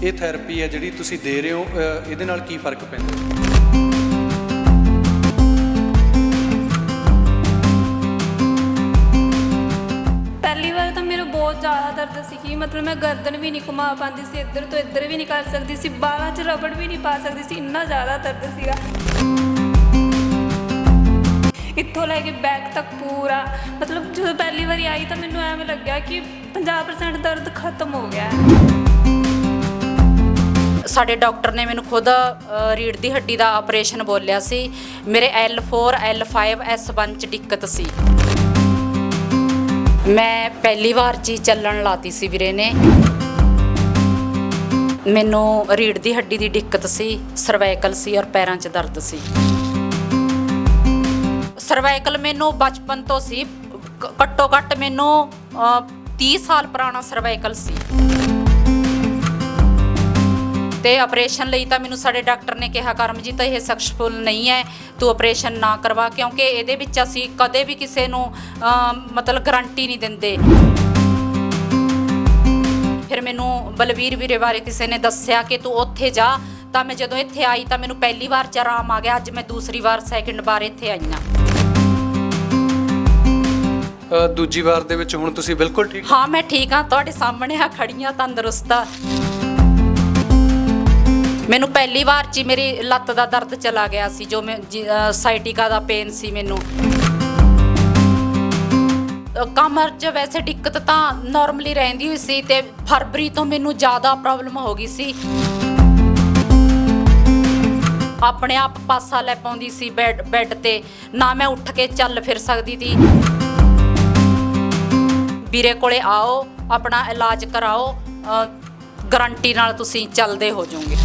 ਇਹ ਥੈਰੇਪੀ ਹੈ ਜਿਹੜੀ ਤੁਸੀਂ ਦੇ ਰਹੇ ਹੋ ਇਹਦੇ ਨਾਲ ਕੀ ਫ਼ਰਕ ਪੈਂਦਾ? ਪਹਿਲੀ ਵਾਰ ਤਾਂ ਮੇਰੇ ਬਹੁਤ ਜ਼ਿਆਦਾ ਦਰਦ ਸੀ ਕਿ ਮਤਲਬ ਮੈਂ ਗਰਦਨ ਵੀ ਨਹੀਂ ਘੁਮਾ ਪਾਉਂਦੀ ਸੀ, ਇੱਧਰ ਤੋਂ ਇੱਧਰ ਵੀ ਨਹੀਂ ਕਰ ਸਕਦੀ ਸੀ ਬਾਹਾਂ 'ਚ ਰਬੜ ਵੀ ਨਹੀਂ ਪਾ ਸਕਦੀ ਸੀ, ਇੰਨਾ ਜ਼ਿਆਦਾ ਦਰਦ ਸੀਗਾ। ਇੱਥੋਂ ਲੈ ਕੇ ਬੈਕ ਤੱਕ ਪੂਰਾ, ਮਤਲਬ ਜਦੋਂ ਪਹਿਲੀ ਵਾਰੀ ਆਈ ਤਾਂ ਮੈਨੂੰ ਐਵੇਂ ਲੱਗਿਆ ਕਿ 50% ਦਰਦ ਖਤਮ ਹੋ ਗਿਆ। ਹੈ ਸਾਡੇ ਡਾਕਟਰ ਨੇ ਮੈਨੂੰ ਖੁਦ ਰੀੜ ਦੀ ਹੱਡੀ ਦਾ ਆਪਰੇਸ਼ਨ ਬੋਲਿਆ ਸੀ। ਮੇਰੇ L4 L5 S1 ਚ ਦਿੱਕਤ ਸੀ। ਮੈਂ ਪਹਿਲੀ ਵਾਰ ਚ ਚੱਲਣ ਲਾਤੀ ਸੀ ਵੀਰੇ ਨੇ। ਮੈਨੂੰ ਰੀੜ ਦੀ ਹੱਡੀ ਦੀ ਦਿੱਕਤ ਸੀ ਸਰਵਾਈਕਲ ਸੀ ਔਰ ਪੈਰਾਂ 'ਚ ਦਰਦ ਸੀ। ਸਰਵਾਈਕਲ ਮੈਨੂੰ ਬਚਪਨ ਤੋਂ ਸੀ ਘੱਟੋ ਘੱਟ ਮੈਨੂੰ ਅ, 30 ਸਾਲ ਪੁਰਾਣਾ ਸਰਵਾਈਕਲ ਸੀ। ਤੇ ਆਪਰੇਸ਼ਨ ਲਈ ਤਾਂ ਮੈਨੂੰ ਸਾਡੇ ਡਾਕਟਰ ਨੇ ਕਿਹਾ ਕਰਮਜੀਤ ਇਹ ਸਕਸੈਸਫੁਲ ਨਹੀਂ ਹੈ ਤੂੰ ਆਪਰੇਸ਼ਨ ਨਾ ਕਰਵਾ ਕਿਉਂਕਿ ਇਹਦੇ ਵਿੱਚ ਅਸੀਂ ਕਦੇ ਵੀ ਕਿਸੇ ਨੂੰ ਮਤਲਬ ਗਾਰੰਟੀ ਨਹੀਂ ਦਿੰਦੇ। ਫਿਰ ਮੈਨੂੰ ਬਲਵੀਰ ਵੀਰੇ ਬਾਰੇ ਕਿਸੇ ਨੇ ਦੱਸਿਆ ਕਿ ਤੂੰ ਉੱਥੇ ਜਾ ਤਾਂ ਮੈਂ ਜਦੋਂ ਇੱਥੇ ਆਈ ਤਾਂ ਮੈਨੂੰ ਪਹਿਲੀ ਵਾਰ ਚ ਆਰਾਮ ਆ ਗਿਆ ਅੱਜ ਮੈਂ ਦੂਸਰੀ ਵਾਰ ਸੈਕਿੰਡ ਵਾਰ ਇੱਥੇ ਆਈ ਹਾਂ। ਦੂਜੀ ਵਾਰ ਦੇ ਵਿੱਚ ਹੁਣ ਤੁਸੀਂ ਬਿਲਕੁਲ ਠੀਕ ਹਾਂ ਮੈਂ ਠੀਕ ਹਾਂ ਤੁਹਾਡੇ ਸਾਹਮਣੇ ਆ ਖੜੀਆਂ ਤੰਦਰੁਸਤ ਆ। ਮੈਨੂੰ ਪਹਿਲੀ ਵਾਰ 'ਚ ਹੀ ਮੇਰੀ ਲੱਤ ਦਾ ਦਰਦ ਚਲਾ ਗਿਆ ਸੀ ਜੋ ਮੈਂ ਜੀ- ਅ, ਸਾਈਟਿਕਾ ਦਾ ਪੇਨ ਸੀ ਮੈਨੂੰ। ਅ, ਕਮਰ 'ਚ ਵੈਸੇ ਦਿੱਕਤ ਤਾਂ ਨਾਰਮਲੀ ਰਹਿੰਦੀ ਹੋਈ ਸੀ ਤੇ ਫਰਵਰੀ ਤੋਂ ਮੈਨੂੰ ਜ਼ਿਆਦਾ ਪ੍ਰੋਬਲਮ ਹੋ ਗਈ ਸੀ। ਆਪਣੇ ਆਪ ਪਾਸਾ ਲੈ ਪਾਉਂਦੀ ਸੀ ਬੈੱਡ ਬੈੱਡ ਤੇ ਨਾ ਮੈਂ ਉੱਠ ਕੇ ਚੱਲ ਫਿਰ ਸਕਦੀ ਸੀ ਵੀਰੇ ਕੋਲੇ ਆਓ ਆਪਣਾ ਇਲਾਜ ਕਰਾਓ ਗਰੰਟੀ ਨਾਲ ਤੁਸੀਂ ਚੱਲਦੇ ਹੋ ਜਾਓਗੇ।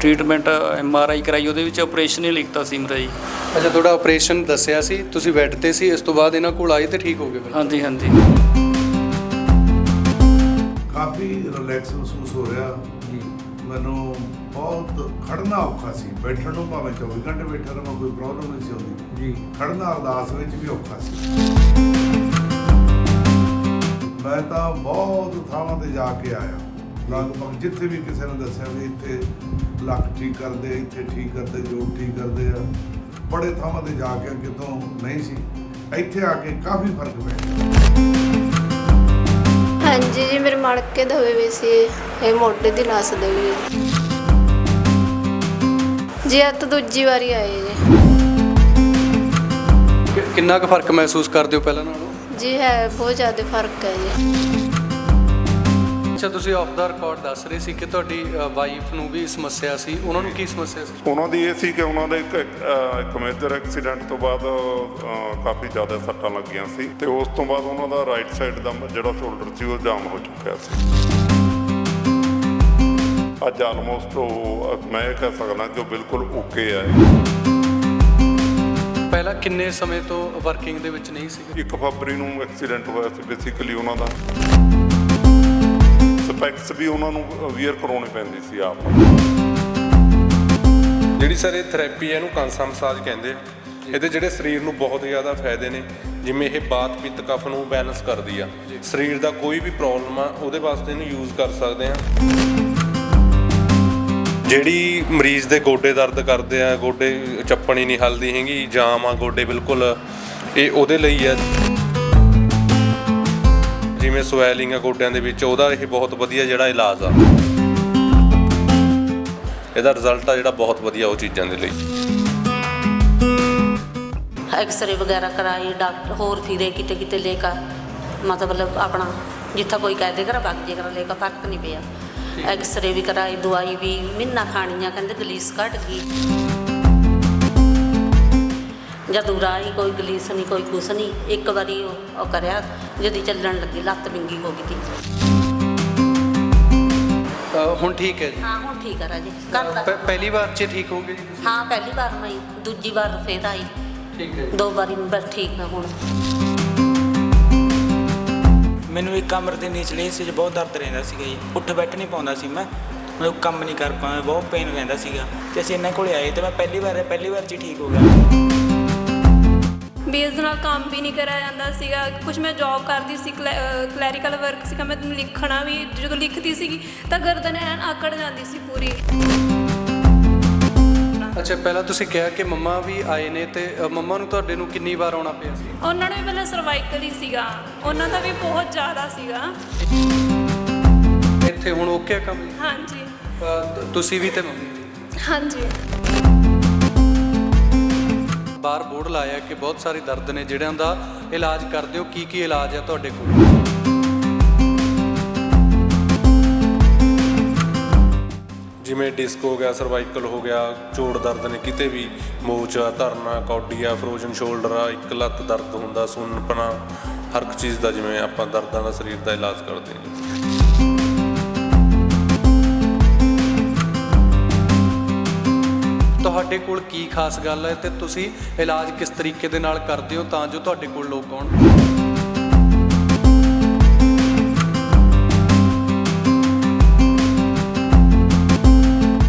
ਟ੍ਰੀਟਮੈਂਟ ਐਮ ਆਰ ਆਈ ਕਰਾਈ ਉਹਦੇ ਵਿੱਚ ਆਪਰੇਸ਼ਨ ਹੀ ਲਿਖਤਾ ਸੀ ਮੇਰਾ ਜੀ। ਅੱਛਾ ਤੁਹਾਡਾ ਆਪਰੇਸ਼ਨ ਦੱਸਿਆ ਸੀ ਤੁਸੀਂ ਬੈੱਡ ਤੇ ਸੀ ਇਸ ਤੋਂ ਬਾਅਦ ਇਹਨਾਂ ਕੋਲ ਆਏ ਤੇ ਠੀਕ ਹੋ ਗਏ ਬਿਲਕੁਲ ਹਾਂਜੀ ਹਾਂਜੀ। ਕਾਫੀ ਰਿਲੈਕਸ ਮਹਿਸੂਸ ਹੋ ਰਿਹਾ। ਮੈਨੂੰ ਬਹੁਤ ਖੜਨਾ ਔਖਾ ਸੀ ਬੈਠਣ ਨੂੰ ਭਾਵੇਂ 24 ਘੰਟੇ ਬੈਠਾ ਰਹਾਂ ਕੋਈ ਪ੍ਰੋਬਲਮ ਨਹੀਂ ਸੀ ਆਉਂਦੀ। ਜੀ। ਖੜਨਾ ਅਰਦਾਸ ਵਿੱਚ ਵੀ ਔਖਾ ਸੀ। ਮੈਂ ਤਾਂ ਬਹੁਤ ਥਾਵਾਂ ਤੇ ਜਾ ਕੇ ਆਇਆ। ਲਗਭਗ ਜਿੱਥੇ ਵੀ ਕਿਸੇ ਨੇ ਦੱਸਿਆ ਵੀ ਇੱਥੇ ਲੱਕ ਠੀਕ ਕਰਦੇ ਇੱਥੇ ਠੀਕ ਕਰਦੇ ਜੋੜ ਠੀਕ ਕਰਦੇ ਆ। ਬੜੇ ਥਾਵਾਂ ਤੇ ਜਾ ਕੇ ਅੱਗੇ ਤੋਂ ਨਹੀਂ ਸੀ। ਇੱਥੇ ਆ ਕੇ ਕਾਫੀ ਫ਼ਰਕ ਪਿਆ ਹਾਂਜੀ ਜੀ ਮੇਰੇ ਮਣਕੇ ਦੇ ਹੋਏ ਵੇ ਸੀ ਇਹ। ਮੋਢੇ ਦੀ ਨਸ ਦੇ ਵੀ। ਜੀ ਅੱਜ ਤਾਂ ਦੂਜੀ ਵਾਰੀ ਆਏ ਜੀ। ਕਿੰਨਾ ਕੁ ਫ਼ਰਕ ਮਹਿਸੂਸ ਕਰਦੇ ਹੋ ਪਹਿਲਾਂ ਨਾਲੋਂ? ਜੀ ਹੈ ਬਹੁਤ ਜ਼ਿਆਦਾ ਫ਼ਰਕ ਹੈ ਜੀ। ਅੱਛਾ ਤੁਸੀਂ ਆਫ ਦਾ ਰਿਕਾਰਡ ਦੱਸ ਰਹੇ ਸੀ ਕਿ ਤੁਹਾਡੀ ਵਾਈਫ ਨੂੰ ਵੀ ਸਮੱਸਿਆ ਸੀ। ਉਹਨਾਂ ਨੂੰ ਕੀ ਸਮੱਸਿਆ ਸੀ? ਉਹਨਾਂ ਦੀ ਇਹ ਸੀ ਕਿ ਉਹਨਾਂ ਦੇ ਇੱਕ ਮੇਜਰ ਐਕਸੀਡੈਂਟ ਤੋਂ ਬਾਅਦ ਕਾਫੀ ਜ਼ਿਆਦਾ ਸੱਟਾਂ ਲੱਗੀਆਂ ਸੀ ਤੇ ਉਸ ਤੋਂ ਬਾਅਦ ਉਹਨਾਂ ਦਾ ਰਾਈਟ ਸਾਈਡ ਦਾ ਜਿਹੜਾ ਸ਼ੋਲਡਰ ਸੀ ਉਹ ਜਾਮ ਹੋ ਚੁੱਕਿਆ ਸੀ। ਅੱਜ ਆਲਮੋਸਟ ਉਹ ਮੈਂ ਇਹ ਕਹਿ ਸਕਦਾ ਕਿ ਉਹ ਬਿਲਕੁਲ ਓਕੇ ਹੈ ਪਹਿਲਾਂ ਕਿੰਨੇ ਸਮੇਂ ਤੋਂ ਵਰਕਿੰਗ ਦੇ ਵਿੱਚ ਨਹੀਂ ਸੀ? 1 ਫਰਵਰੀ ਨੂੰ ਐਕਸੀਡੈਂਟ ਹੋਇਆ ਸੀ ਬੇਸਿਕਲੀ ਉਹਨਾਂ ਦਾ। ਸਪੈਕਸ ਵੀ ਉਹਨਾਂ ਨੂੰ ਵੀਅਰ ਕਰਾਉਣੀ ਪੈਂਦੀ ਸੀ ਆਪ। ਜਿਹੜੀ ਸਰ ਇਹ ਥੈਰੇਪੀ ਹੈ ਇਹਨੂੰ ਕਾਂਸਾ ਮਸਾਜ ਕਹਿੰਦੇ ਆ। ਇਹਦੇ ਜਿਹੜੇ ਸਰੀਰ ਨੂੰ ਬਹੁਤ ਜ਼ਿਆਦਾ ਫਾਇਦੇ ਨੇ, ਜਿਵੇਂ ਇਹ ਬਾਤ ਪਿੱਤ ਕਫ ਨੂੰ ਬੈਲੈਂਸ ਕਰਦੀ ਆ। ਸਰੀਰ ਦਾ ਕੋਈ ਵੀ ਪ੍ਰੋਬਲਮ ਆ, ਉਹਦੇ ਵਾਸਤੇ ਇਹਨੂੰ ਯੂਜ਼ ਕਰ ਸਕਦੇ ਆ। ਜਿਹੜੀ ਮਰੀਜ਼ ਦੇ ਗੋਡੇ ਦਰਦ ਕਰਦੇ ਆ, ਗੋਡੇ ਚੱਪਣੀ ਨਹੀਂ ਹਲਦੀ ਹੈਗੀ, ਜਾਮ ਆ, ਗੋਡੇ ਬਿਲਕੁਲ, ਇਹ ਉਹਦੇ ਲਈ ਆ। ਜਿਵੇਂ ਸਵੈਲਿੰਗ ਆ ਗੋਡਿਆਂ ਦੇ ਵਿੱਚ ਉਹਦਾ ਇਹ ਬਹੁਤ ਵਧੀਆ ਜਿਹੜਾ ਇਲਾਜ ਆ। ਇਹਦਾ ਰਿਜ਼ਲਟ ਆ ਜਿਹੜਾ ਬਹੁਤ ਵਧੀਆ ਉਹ ਚੀਜ਼ਾਂ ਦੇ ਲਈ। ਐਕਸਰੇ ਵਗੈਰਾ ਕਰਾਈ ਡਾਕਟਰ ਹੋਰ ਫਿਰੇ ਕਿਤੇ ਕਿਤੇ ਲੈ ਕੇ ਮਤਲਬ ਆਪਣਾ ਜਿੱਥਾ ਕੋਈ ਕਹਿ ਦੇ ਕਰ ਵਗ ਜੇ ਕਰ ਲੈ ਕੇ ਫ਼ਰਕ ਨਹੀਂ ਪਿਆ। ਐਕਸਰੇ ਵੀ ਕਰਾਈ ਦਵਾਈ ਵੀ ਮਹੀਨਾ ਖਾਣੀਆਂ ਕਹਿੰਦੇ ਗਲੀਸ ਘਟ ਗਈ। ਜਦੋਂ ਰਾਈ ਕੋਈ ਗਲੀਸ ਨਹੀਂ ਕੋਈ ਕੁਛ ਨਹੀਂ ਇੱਕ ਵਾਰੀ ਉਹ ਉਹ ਕਰਿਆ ਜਦੀ ਚੱਲਣ ਲੱਗੀ ਲੱਤ ਵਿੰਗੀ ਹੋ ਗਈ ਤੀ ਅ, ਹੁਣ ਠੀਕ ਹੈ ਜੀ? ਹਾਂ ਹੁਣ ਠੀਕ ਆ ਰਾਜੀ ਕਰਦਾ ਪ- ਪਹਿਲੀ ਵਾਰ 'ਚ ਠੀਕ ਹੋ ਗਏ ਜੀ? ਹਾਂ ਪਹਿਲੀ ਵਾਰ ਮੈਂ ਆਈ, ਦੂਜੀ ਵਾਰ ਫੇਰ ਆਈ। ਠੀਕ ਹੈ ਦੋ ਵਾਰੀ ਬਸ ਠੀਕ ਆ ਹੁਣ। ਮੈਨੂੰ ਇੱਕ ਕਮਰ ਦੇ ਨੀਚਲੇ ਹਿੱਸੇ 'ਚ ਬਹੁਤ ਦਰਦ ਰਹਿੰਦਾ ਸੀਗਾ ਜੀ। ਉੱਠ ਬੈਠ ਨਹੀਂ ਪਾਉਂਦਾ ਸੀ ਮੈਂ। ਮੈਂ ਕੰਮ ਨਹੀਂ ਕਰ ਪਾਉਂਦਾ ਬਹੁਤ ਪੇਨ ਰਹਿੰਦਾ ਸੀਗਾ। ਤੇ ਅਸੀਂ ਇਹਨਾਂ ਕੋਲੇ ਆਏ ਤੇ ਮੈਂ ਪਹਿਲੀ ਵਾਰ ਪਹਿਲੀ ਵਾਰ 'ਚ ਹੀ ਠੀਕ ਹੋ ਗਿਆ। ਵੀ ਇਸ ਨਾਲ ਕੰਮ ਵੀ ਨਹੀਂ ਕਰਿਆ ਜਾਂਦਾ ਸੀਗਾ। ਕੁਝ ਮੈਂ ਜੌਬ ਕਰਦੀ ਸੀ ਕਲੈਰੀਕਲ ਵਰਕ ਸੀਗਾ। ਮੈਂ ਲਿਖਣਾ ਵੀ ਜਦੋਂ ਲਿਖਦੀ ਸੀਗੀ ਤਾਂ ਗਰਦਨ ਐਨ ਆਕੜ ਜਾਂਦੀ ਸੀ ਪੂਰੀ। ਅੱਛਾ ਪਹਿਲਾਂ ਤੁਸੀਂ ਕਿਹਾ ਕਿ ਮੰਮਾ ਵੀ ਆਏ ਨੇ ਤੇ ਮੰਮਾ ਨੂੰ ਤੁਹਾਡੇ ਨੂੰ ਕਿੰਨੀ ਵਾਰ ਆਉਣਾ ਪਿਆ ਸੀ? ਉਹਨਾਂ ਨੂੰ ਵੀ ਪਹਿਲਾਂ ਸਰਵਾਈਕਲ ਹੀ ਸੀਗਾ। ਉਹਨਾਂ ਦਾ ਵੀ ਬਹੁਤ ਜ਼ਿਆਦਾ ਸੀਗਾ। ਇੱਥੇ ਹੁਣ ਓਕੇ ਕੰਮ? ਹਾਂਜੀ। ਤੁਸੀਂ ਵੀ ਤੇ ਮੰਮੀ ਹਾਂਜੀ। ਬਾਹਰ ਬੋਰਡ ਲਾਇਆ ਕਿ ਬਹੁਤ ਸਾਰੇ ਦਰਦ ਨੇ, ਜਿਹੜਿਆਂ ਦਾ ਇਲਾਜ ਕਰਦੇ ਹੋ ਕੀ ਕੀ ਇਲਾਜ ਹੈ ਤੁਹਾਡੇ ਕੋਲ? ਜਿਵੇਂ ਡਿਸਕ ਹੋ ਗਿਆ ਸਰਵਾਈਕਲ ਹੋ ਗਿਆ ਜੋੜ ਦਰਦ ਨੇ, ਕਿਤੇ ਵੀ ਮੋਚਾ ਧਰਨਾ, ਕੌਡੀ ਆ ਫਰੋਜ਼ਨ ਸ਼ੋਲਡਰ ਆ, ਇੱਕ ਲੱਤ ਦਰਦ ਹੁੰਦਾ ਸੁੰਨਪਣਾ ਹਰ ਇੱਕ ਚੀਜ਼ ਦਾ ਜਿਵੇਂ ਆਪਾਂ ਦਰਦਾਂ ਦਾ ਸਰੀਰ ਦਾ ਇਲਾਜ ਕਰਦੇ ਹਾਂ। ਤੁਹਾਡੇ ਕੋਲ ਕੀ ਖਾਸ ਗੱਲ ਹੈ ਤੇ ਤੁਸੀਂ ਇਲਾਜ ਕਿਸ ਤਰੀਕੇ ਦੇ ਨਾਲ ਕਰਦੇ ਹੋ ਤਾਂ ਜੋ ਤੁਹਾਡੇ ਕੋਲ ਲੋਕ ਆਉਣ?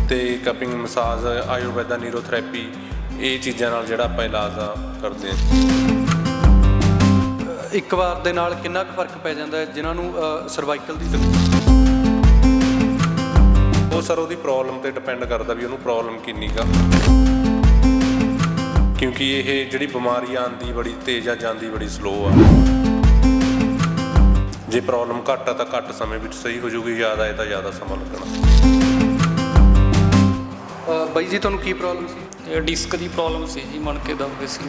ਤੇ ਕਪਿੰਗ ਮਸਾਜ ਆਯੁਰਵੈਦਾ ਨੀਰੋਥੈਰੇਪੀ ਇਹ ਚੀਜ਼ਾਂ ਨਾਲ ਜਿਹੜਾ ਆਪਾਂ ਇਲਾਜ ਆ ਕਰਦੇ ਹਾਂ। ਇੱਕ ਵਾਰ ਦੇ ਨਾਲ ਕਿੰਨਾ ਕੁ ਫ਼ਰਕ ਪੈ ਜਾਂਦਾ ਹੈ ਜਿਨ੍ਹਾਂ ਨੂੰ ਸਰਵਾਈਕਲ ਦੀ ਤਕਲੀਫ ਉਹ ਸਰ ਉਹਦੀ ਪ੍ਰੋਬਲਮ ਤੇ ਡਿਪੈਂਡ ਕਰਦਾ ਵੀ ਉਹਨੂੰ ਪ੍ਰੋਬਲਮ ਕਿੰਨੀ ਗਾ ਕਿਉਂਕਿ ਇਹ ਜਿਹੜੀ ਬਿਮਾਰੀ ਆਂਦੀ ਬੜੀ ਤੇਜ਼ ਆ ਜਾਂਦੀ ਬੜੀ ਸਲੋ ਆ। ਜੇ ਪ੍ਰੋਬਲਮ ਘੱਟ ਆ ਤਾਂ ਘੱਟ ਸਮੇਂ ਵਿੱਚ ਸਹੀ ਹੋ ਜੂਗੀ ਜ਼ਿਆਦਾ ਹੈ ਤਾਂ ਜ਼ਿਆਦਾ ਸਮਾਂ ਲੱਗਣਾ। ਅ, ਬਾਈ ਜੀ ਤੁਹਾਨੂੰ ਕੀ ਪ੍ਰੋਬਲਮ ਸੀ? ਇਹ ਡਿਸਕ ਦੀ ਪ੍ਰੋਬਲਮ ਸੀ ਜੀ ਮਣਕੇ ਦੱਬਦੇ ਸੀ।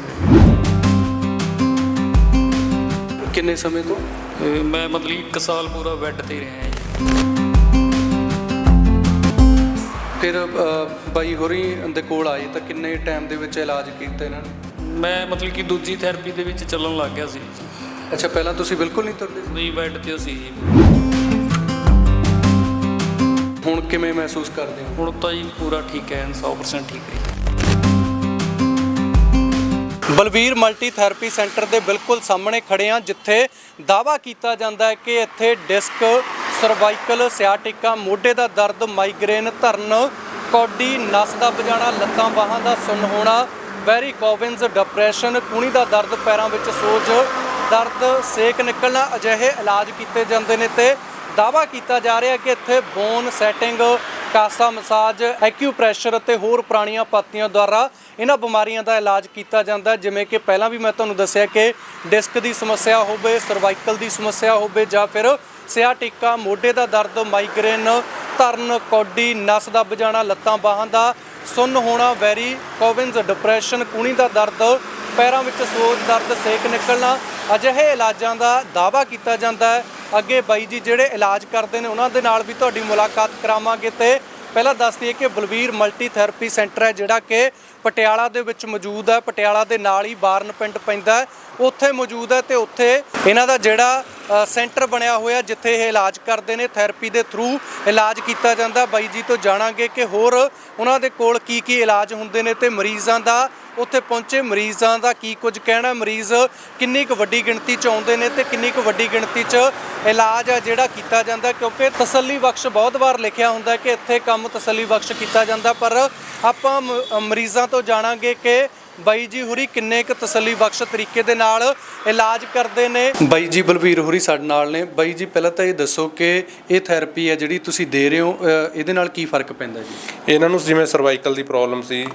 ਕਿੰਨੇ ਸਮੇਂ ਤੋਂ? ਮੈਂ ਮਤਲਬ 1 ਸਾਲ ਪੂਰਾ ਬੈੱਡ ਤੇ ਹੀ ਰਿਹਾ ਜੀ। ਫਿਰ ਅ, ਬਾਈ ਹੋਰੀ ਦੇ ਕੋਲ ਆਏ ਤਾਂ ਕਿੰਨੇ ਟਾਈਮ ਦੇ ਵਿੱਚ ਇਲਾਜ ਕੀਤਾ ਇਹਨਾਂ ਨੇ? ਮੈਂ ਮਤਲਬ ਕਿ ਦੂਜੀ ਥੈਰੇਪੀ ਦੇ ਵਿੱਚ ਚੱਲਣ ਲੱਗ ਗਿਆ ਸੀ। ਅੱਛਾ ਪਹਿਲਾਂ ਤੁਸੀਂ ਬਿਲਕੁਲ ਨਹੀਂ ਤੁਰਦੇ ਸੀ? ਨਹੀਂ ਬੈੱਡ ਤੇ ਸੀ ਜੀ ਹੁਣ ਕਿਵੇਂ ਮਹਿਸੂਸ ਕਰਦੇ ਹੋ? ਹੁਣ ਤਾਂ ਜੀ ਪੂਰਾ ਠੀਕ ਹੈ 100% ਠੀਕ ਹੈ ਬਲਵੀਰ ਮਲਟੀ ਥੈਰੇਪੀ ਸੈਂਟਰ ਦੇ ਬਿਲਕੁਲ ਸਾਹਮਣੇ ਖੜੇ ਆ ਜਿੱਥੇ ਦਾਵਾ ਕੀਤਾ ਜਾਂਦਾ ਹੈ ਕਿ ਇੱਥੇ ਡਿਸਕ ਸਰਵਾਈਕਲ ਸਿਆਟਿਕਾ ਮੋਢੇ ਦਾ ਦਰਦ, ਮਾਈਗ੍ਰੇਨ, ਧਰਨ, ਕੌਡੀ, ਨਸ ਦਾ ਵਜਾਣਾ, ਲੱਤਾਂ ਬਾਹਾਂ ਦਾ ਸੁੰਨ ਹੋਣਾ, ਵੈਰੀ ਕੋਵਿਨਸ ਡਿਪਰੈਸ਼ਨ, ਕੂਣੀ ਦਾ ਦਰਦ, ਪੈਰਾਂ ਵਿੱਚ ਸੋਜ, ਦਰਦ, ਸੇਕ ਨਿਕਲਣਾ, ਅਜਿਹੇ ਇਲਾਜ ਕੀਤੇ ਜਾਂਦੇ ਨੇ ਤੇ ਦਾਵਾ ਕੀਤਾ ਜਾ ਰਿਹਾ ਕਿ ਇੱਥੇ ਬੋਨ ਸੈਟਿੰਗ, ਕਾਸਾ ਮਸਾਜ ਐਕਿਊਪ੍ਰੈਸ਼ਰ ਅਤੇ ਹੋਰ ਪੁਰਾਣੀਆਂ ਪਾਤੀਆਂ ਦੁਆਰਾ ਇਹਨਾਂ ਬਿਮਾਰੀਆਂ ਦਾ ਇਲਾਜ ਕੀਤਾ ਜਾਂਦਾ, ਜਿਵੇਂ ਕਿ ਪਹਿਲਾਂ ਵੀ ਮੈਂ ਤੁਹਾਨੂੰ ਦੱਸਿਆ ਕਿ ਡਿਸਕ ਦੀ ਸਮੱਸਿਆ ਹੋਵੇ, ਸਰਵਾਈਕਲ ਦੀ ਸਮੱਸਿਆ ਹੋਵੇ ਜਾਂ ਫਿਰ ਸਿਆ ਸਿਆਟਿਕਾ ਮੋਢੇ ਦਾ ਦਰਦ, ਮਾਈਗ੍ਰੇਨ, ਧਰਨ, ਕੌਡੀ, ਨਸ ਦੱਬ ਜਾਣਾ ਲੱਤਾਂ ਬਾਹਾਂ ਦਾ ਸੁੰਨ ਹੋਣਾ, ਵੈਰੀ ਕੋਵਿਨਸ ਡਿਪਰੈਸ਼ਨ, ਕੂਣੀ ਦਾ ਦਰਦ, ਪੈਰਾਂ ਵਿੱਚ ਸੋਜ, ਦਰਦ, ਸੇਕ ਨਿਕਲਣਾ, ਅਜਿਹੇ ਇਲਾਜਾਂ ਦਾ ਦਾਵਾ ਕੀਤਾ ਜਾਂਦਾ ਹੈ। ਅੱਗੇ ਬਾਈ ਜੀ ਜਿਹੜੇ ਇਲਾਜ ਕਰਦੇ ਨੇ, ਉਹਨਾਂ ਦੇ ਨਾਲ ਵੀ ਤੁਹਾਡੀ ਮੁਲਾਕਾਤ ਕਰਾਵਾਂਗੇ ਤੇ ਪਹਿਲਾਂ ਦੱਸ ਦਈਏ ਕਿ ਬਲਵੀਰ ਮਲਟੀ ਥੈਰੇਪੀ ਸੈਂਟਰ ਹੈ ਜਿਹੜਾ ਕਿ ਪਟਿਆਲਾ ਦੇ ਵਿੱਚ ਮੌਜੂਦ ਹੈ। ਪਟਿਆਲਾ ਦੇ ਨਾਲ ਹੀ ਬਾਰਨ ਪਿੰਡ ਪੈਂਦਾ ਉੱਥੇ ਮੌਜੂਦ ਹੈ ਤੇ ਉੱਥੇ ਇਹਨਾਂ ਦਾ ਜਿਹੜਾ ਸੈਂਟਰ ਬਣਿਆ ਹੋਇਆ ਜਿੱਥੇ ਇਹ ਇਲਾਜ ਕਰਦੇ ਨੇ, ਥੈਰੇਪੀ ਦੇ ਥਰੂ ਇਲਾਜ ਕੀਤਾ ਜਾਂਦਾ। ਬਾਈ ਜੀ ਤੋਂ ਜਾਣਾਂਗੇ ਕਿ ਹੋਰ ਉਹਨਾਂ ਦੇ ਕੋਲ ਕੀ ਕੀ ਇਲਾਜ ਹੁੰਦੇ ਨੇ ਤੇ ਮਰੀਜ਼ਾਂ ਦਾ, ਉੱਥੇ ਪਹੁੰਚੇ ਮਰੀਜ਼ਾਂ ਦਾ ਕੀ ਕੁਝ ਕਹਿਣਾ ਮਰੀਜ਼ ਕਿੰਨੀ ਕੁ ਵੱਡੀ ਗਿਣਤੀ ਚ ਆਉਂਦੇ ਨੇ ਤੇ ਕਿੰਨੀ ਕੁ ਵੱਡੀ ਗਿਣਤੀ ਚ ਇਲਾਜ ਹੈ ਜਿਹੜਾ ਕੀਤਾ ਜਾਂਦਾ ਕਿਉਂਕਿ ਤਸੱਲੀ ਬਖਸ਼ ਬਹੁਤ ਵਾਰ ਲਿਖਿਆ ਹੁੰਦਾ ਕਿ ਇੱਥੇ ਕੰਮ ਤਸੱਲੀ ਬਖਸ਼ ਕੀਤਾ ਜਾਂਦਾ, ਪਰ ਆਪਾਂ ਮ- ਮਰੀਜ਼ਾਂ ਤੋਂ ਜਾਣਾਂਗੇ ਕਿ ਬਾਈ ਜੀ ਹੁਰੀ ਕਿੰਨੇ ਕੁ ਤਸੱਲੀ ਬਖਸ਼ ਤਰੀਕੇ ਦੇ ਨਾਲ ਇਲਾਜ ਕਰਦੇ ਨੇ। ਬਾਈ ਜੀ ਬਲਵੀਰ ਹੁਰੀ ਸਾਡੇ ਨਾਲ ਨੇ। ਬਾਈ ਜੀ ਪਹਿਲਾਂ ਤਾਂ ਇਹ ਦੱਸੋ ਕਿ ਇਹ ਥੈਰੇਪੀ ਹੈ ਜਿਹੜੀ ਤੁਸੀਂ ਦੇ ਰਹੇ ਹੋ ਅ, ਇਹਦੇ ਨਾਲ ਕੀ ਫ਼ਰਕ ਪੈਂਦਾ ਜੀ? ਇਹਨਾਂ ਨੂੰ ਜਿਵੇਂ ਸਰਵਾਈਕਲ ਦੀ ਪ੍ਰੋਬਲਮ ਸੀ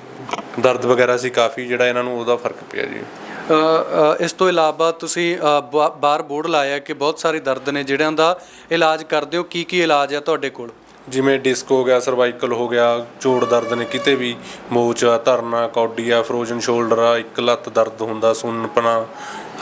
ਦਰਦ ਵਗੈਰਾ ਸੀ ਕਾਫੀ ਜਿਹੜਾ ਇਹਨਾਂ ਨੂੰ ਉਹਦਾ ਫ਼ਰਕ ਪਿਆ ਜੀ। ਅ, ਅ, ਇਸ ਤੋਂ ਇਲਾਵਾ ਤੁਸੀਂ ਅ, ਬਾ- ਬਾਹਰ ਬੋਰਡ ਲਾਇਆ ਕਿ ਬਹੁਤ ਸਾਰੇ ਦਰਦ ਨੇ ਜਿਹੜਿਆਂ ਦਾ ਇਲਾਜ ਕਰਦੇ ਹੋ ਕੀ ਕੀ ਇਲਾਜ ਹੈ ਤੁਹਾਡੇ ਕੋਲ? ਜਿਵੇਂ ਡਿਸਕ ਹੋ ਗਿਆ ਸਰਵਾਈਕਲ ਹੋ ਗਿਆ ਜੋੜ ਦਰਦ ਨੇ ਕਿਤੇ ਵੀ, ਮੋਚਾ ਧਰਨਾ, ਕੌਡੀ ਆ ਫਰੋਜ਼ਨ ਸ਼ੋਲਡਰ ਆ, ਇੱਕ ਲੱਤ ਦਰਦ ਹੁੰਦਾ ਸੁੰਨਪਣਾ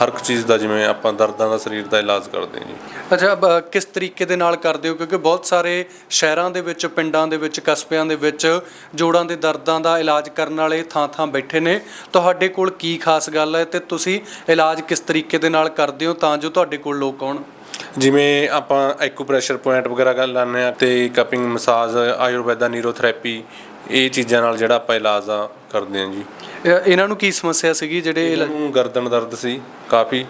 ਹਰ ਇੱਕ ਚੀਜ਼ ਦਾ ਜਿਵੇਂ ਆਪਾਂ ਦਰਦਾਂ ਦਾ ਸਰੀਰ ਦਾ ਇਲਾਜ ਕਰਦੇ ਹਾਂ ਜੀ। ਅੱਛਾ ਬ- ਕਿਸ ਤਰੀਕੇ ਦੇ ਨਾਲ ਕਰਦੇ ਹੋ? ਕਿਉਂਕਿ ਬਹੁਤ ਸਾਰੇ ਸ਼ਹਿਰਾਂ ਦੇ ਵਿੱਚ, ਪਿੰਡਾਂ ਦੇ ਵਿੱਚ, ਕਸਬਿਆਂ ਦੇ ਵਿੱਚ ਜੋੜਾਂ ਦੇ ਦਰਦਾਂ ਦਾ ਇਲਾਜ ਕਰਨ ਵਾਲੇ ਥਾਂ-ਥਾਂ ਬੈਠੇ ਨੇ। ਤੁਹਾਡੇ ਕੋਲ ਕੀ ਖਾਸ ਗੱਲ ਹੈ ਤੇ ਤੁਸੀਂ ਇਲਾਜ ਕਿਸ ਤਰੀਕੇ ਦੇ ਨਾਲ ਕਰਦੇ ਹੋ ਤਾਂ ਜੋ ਤੁਹਾਡੇ ਕੋਲ ਲੋਕ ਆਉਣ? ਜਿਵੇਂ ਆਪਾਂ ਐਕੂਪ੍ਰੈਸ਼ਰ ਪੁਆਇੰਟ ਵਗੈਰਾ ਕਰ ਲਾਉਂਦੇ ਆ ਤੇ ਕਪਿੰਗ ਮਸਾਜ ਆਯੁਰਵੈਦਾ ਨੀਰੋਥੈਰੇਪੀ ਇਹ ਚੀਜ਼ਾਂ ਨਾਲ ਜਿਹੜਾ ਆਪਾਂ ਇਲਾਜ ਆ ਕਰਦੇ ਹਾਂ ਜੀ। ਇਹ- ਇਹਨਾਂ ਨੂੰ ਕੀ ਸਮੱਸਿਆ ਸੀਗੀ ਜਿਹੜੇ ਇਹਨਾਂ ਨੂੰ ਗਰਦਨ ਦਰਦ ਸੀ ਕਾਫੀ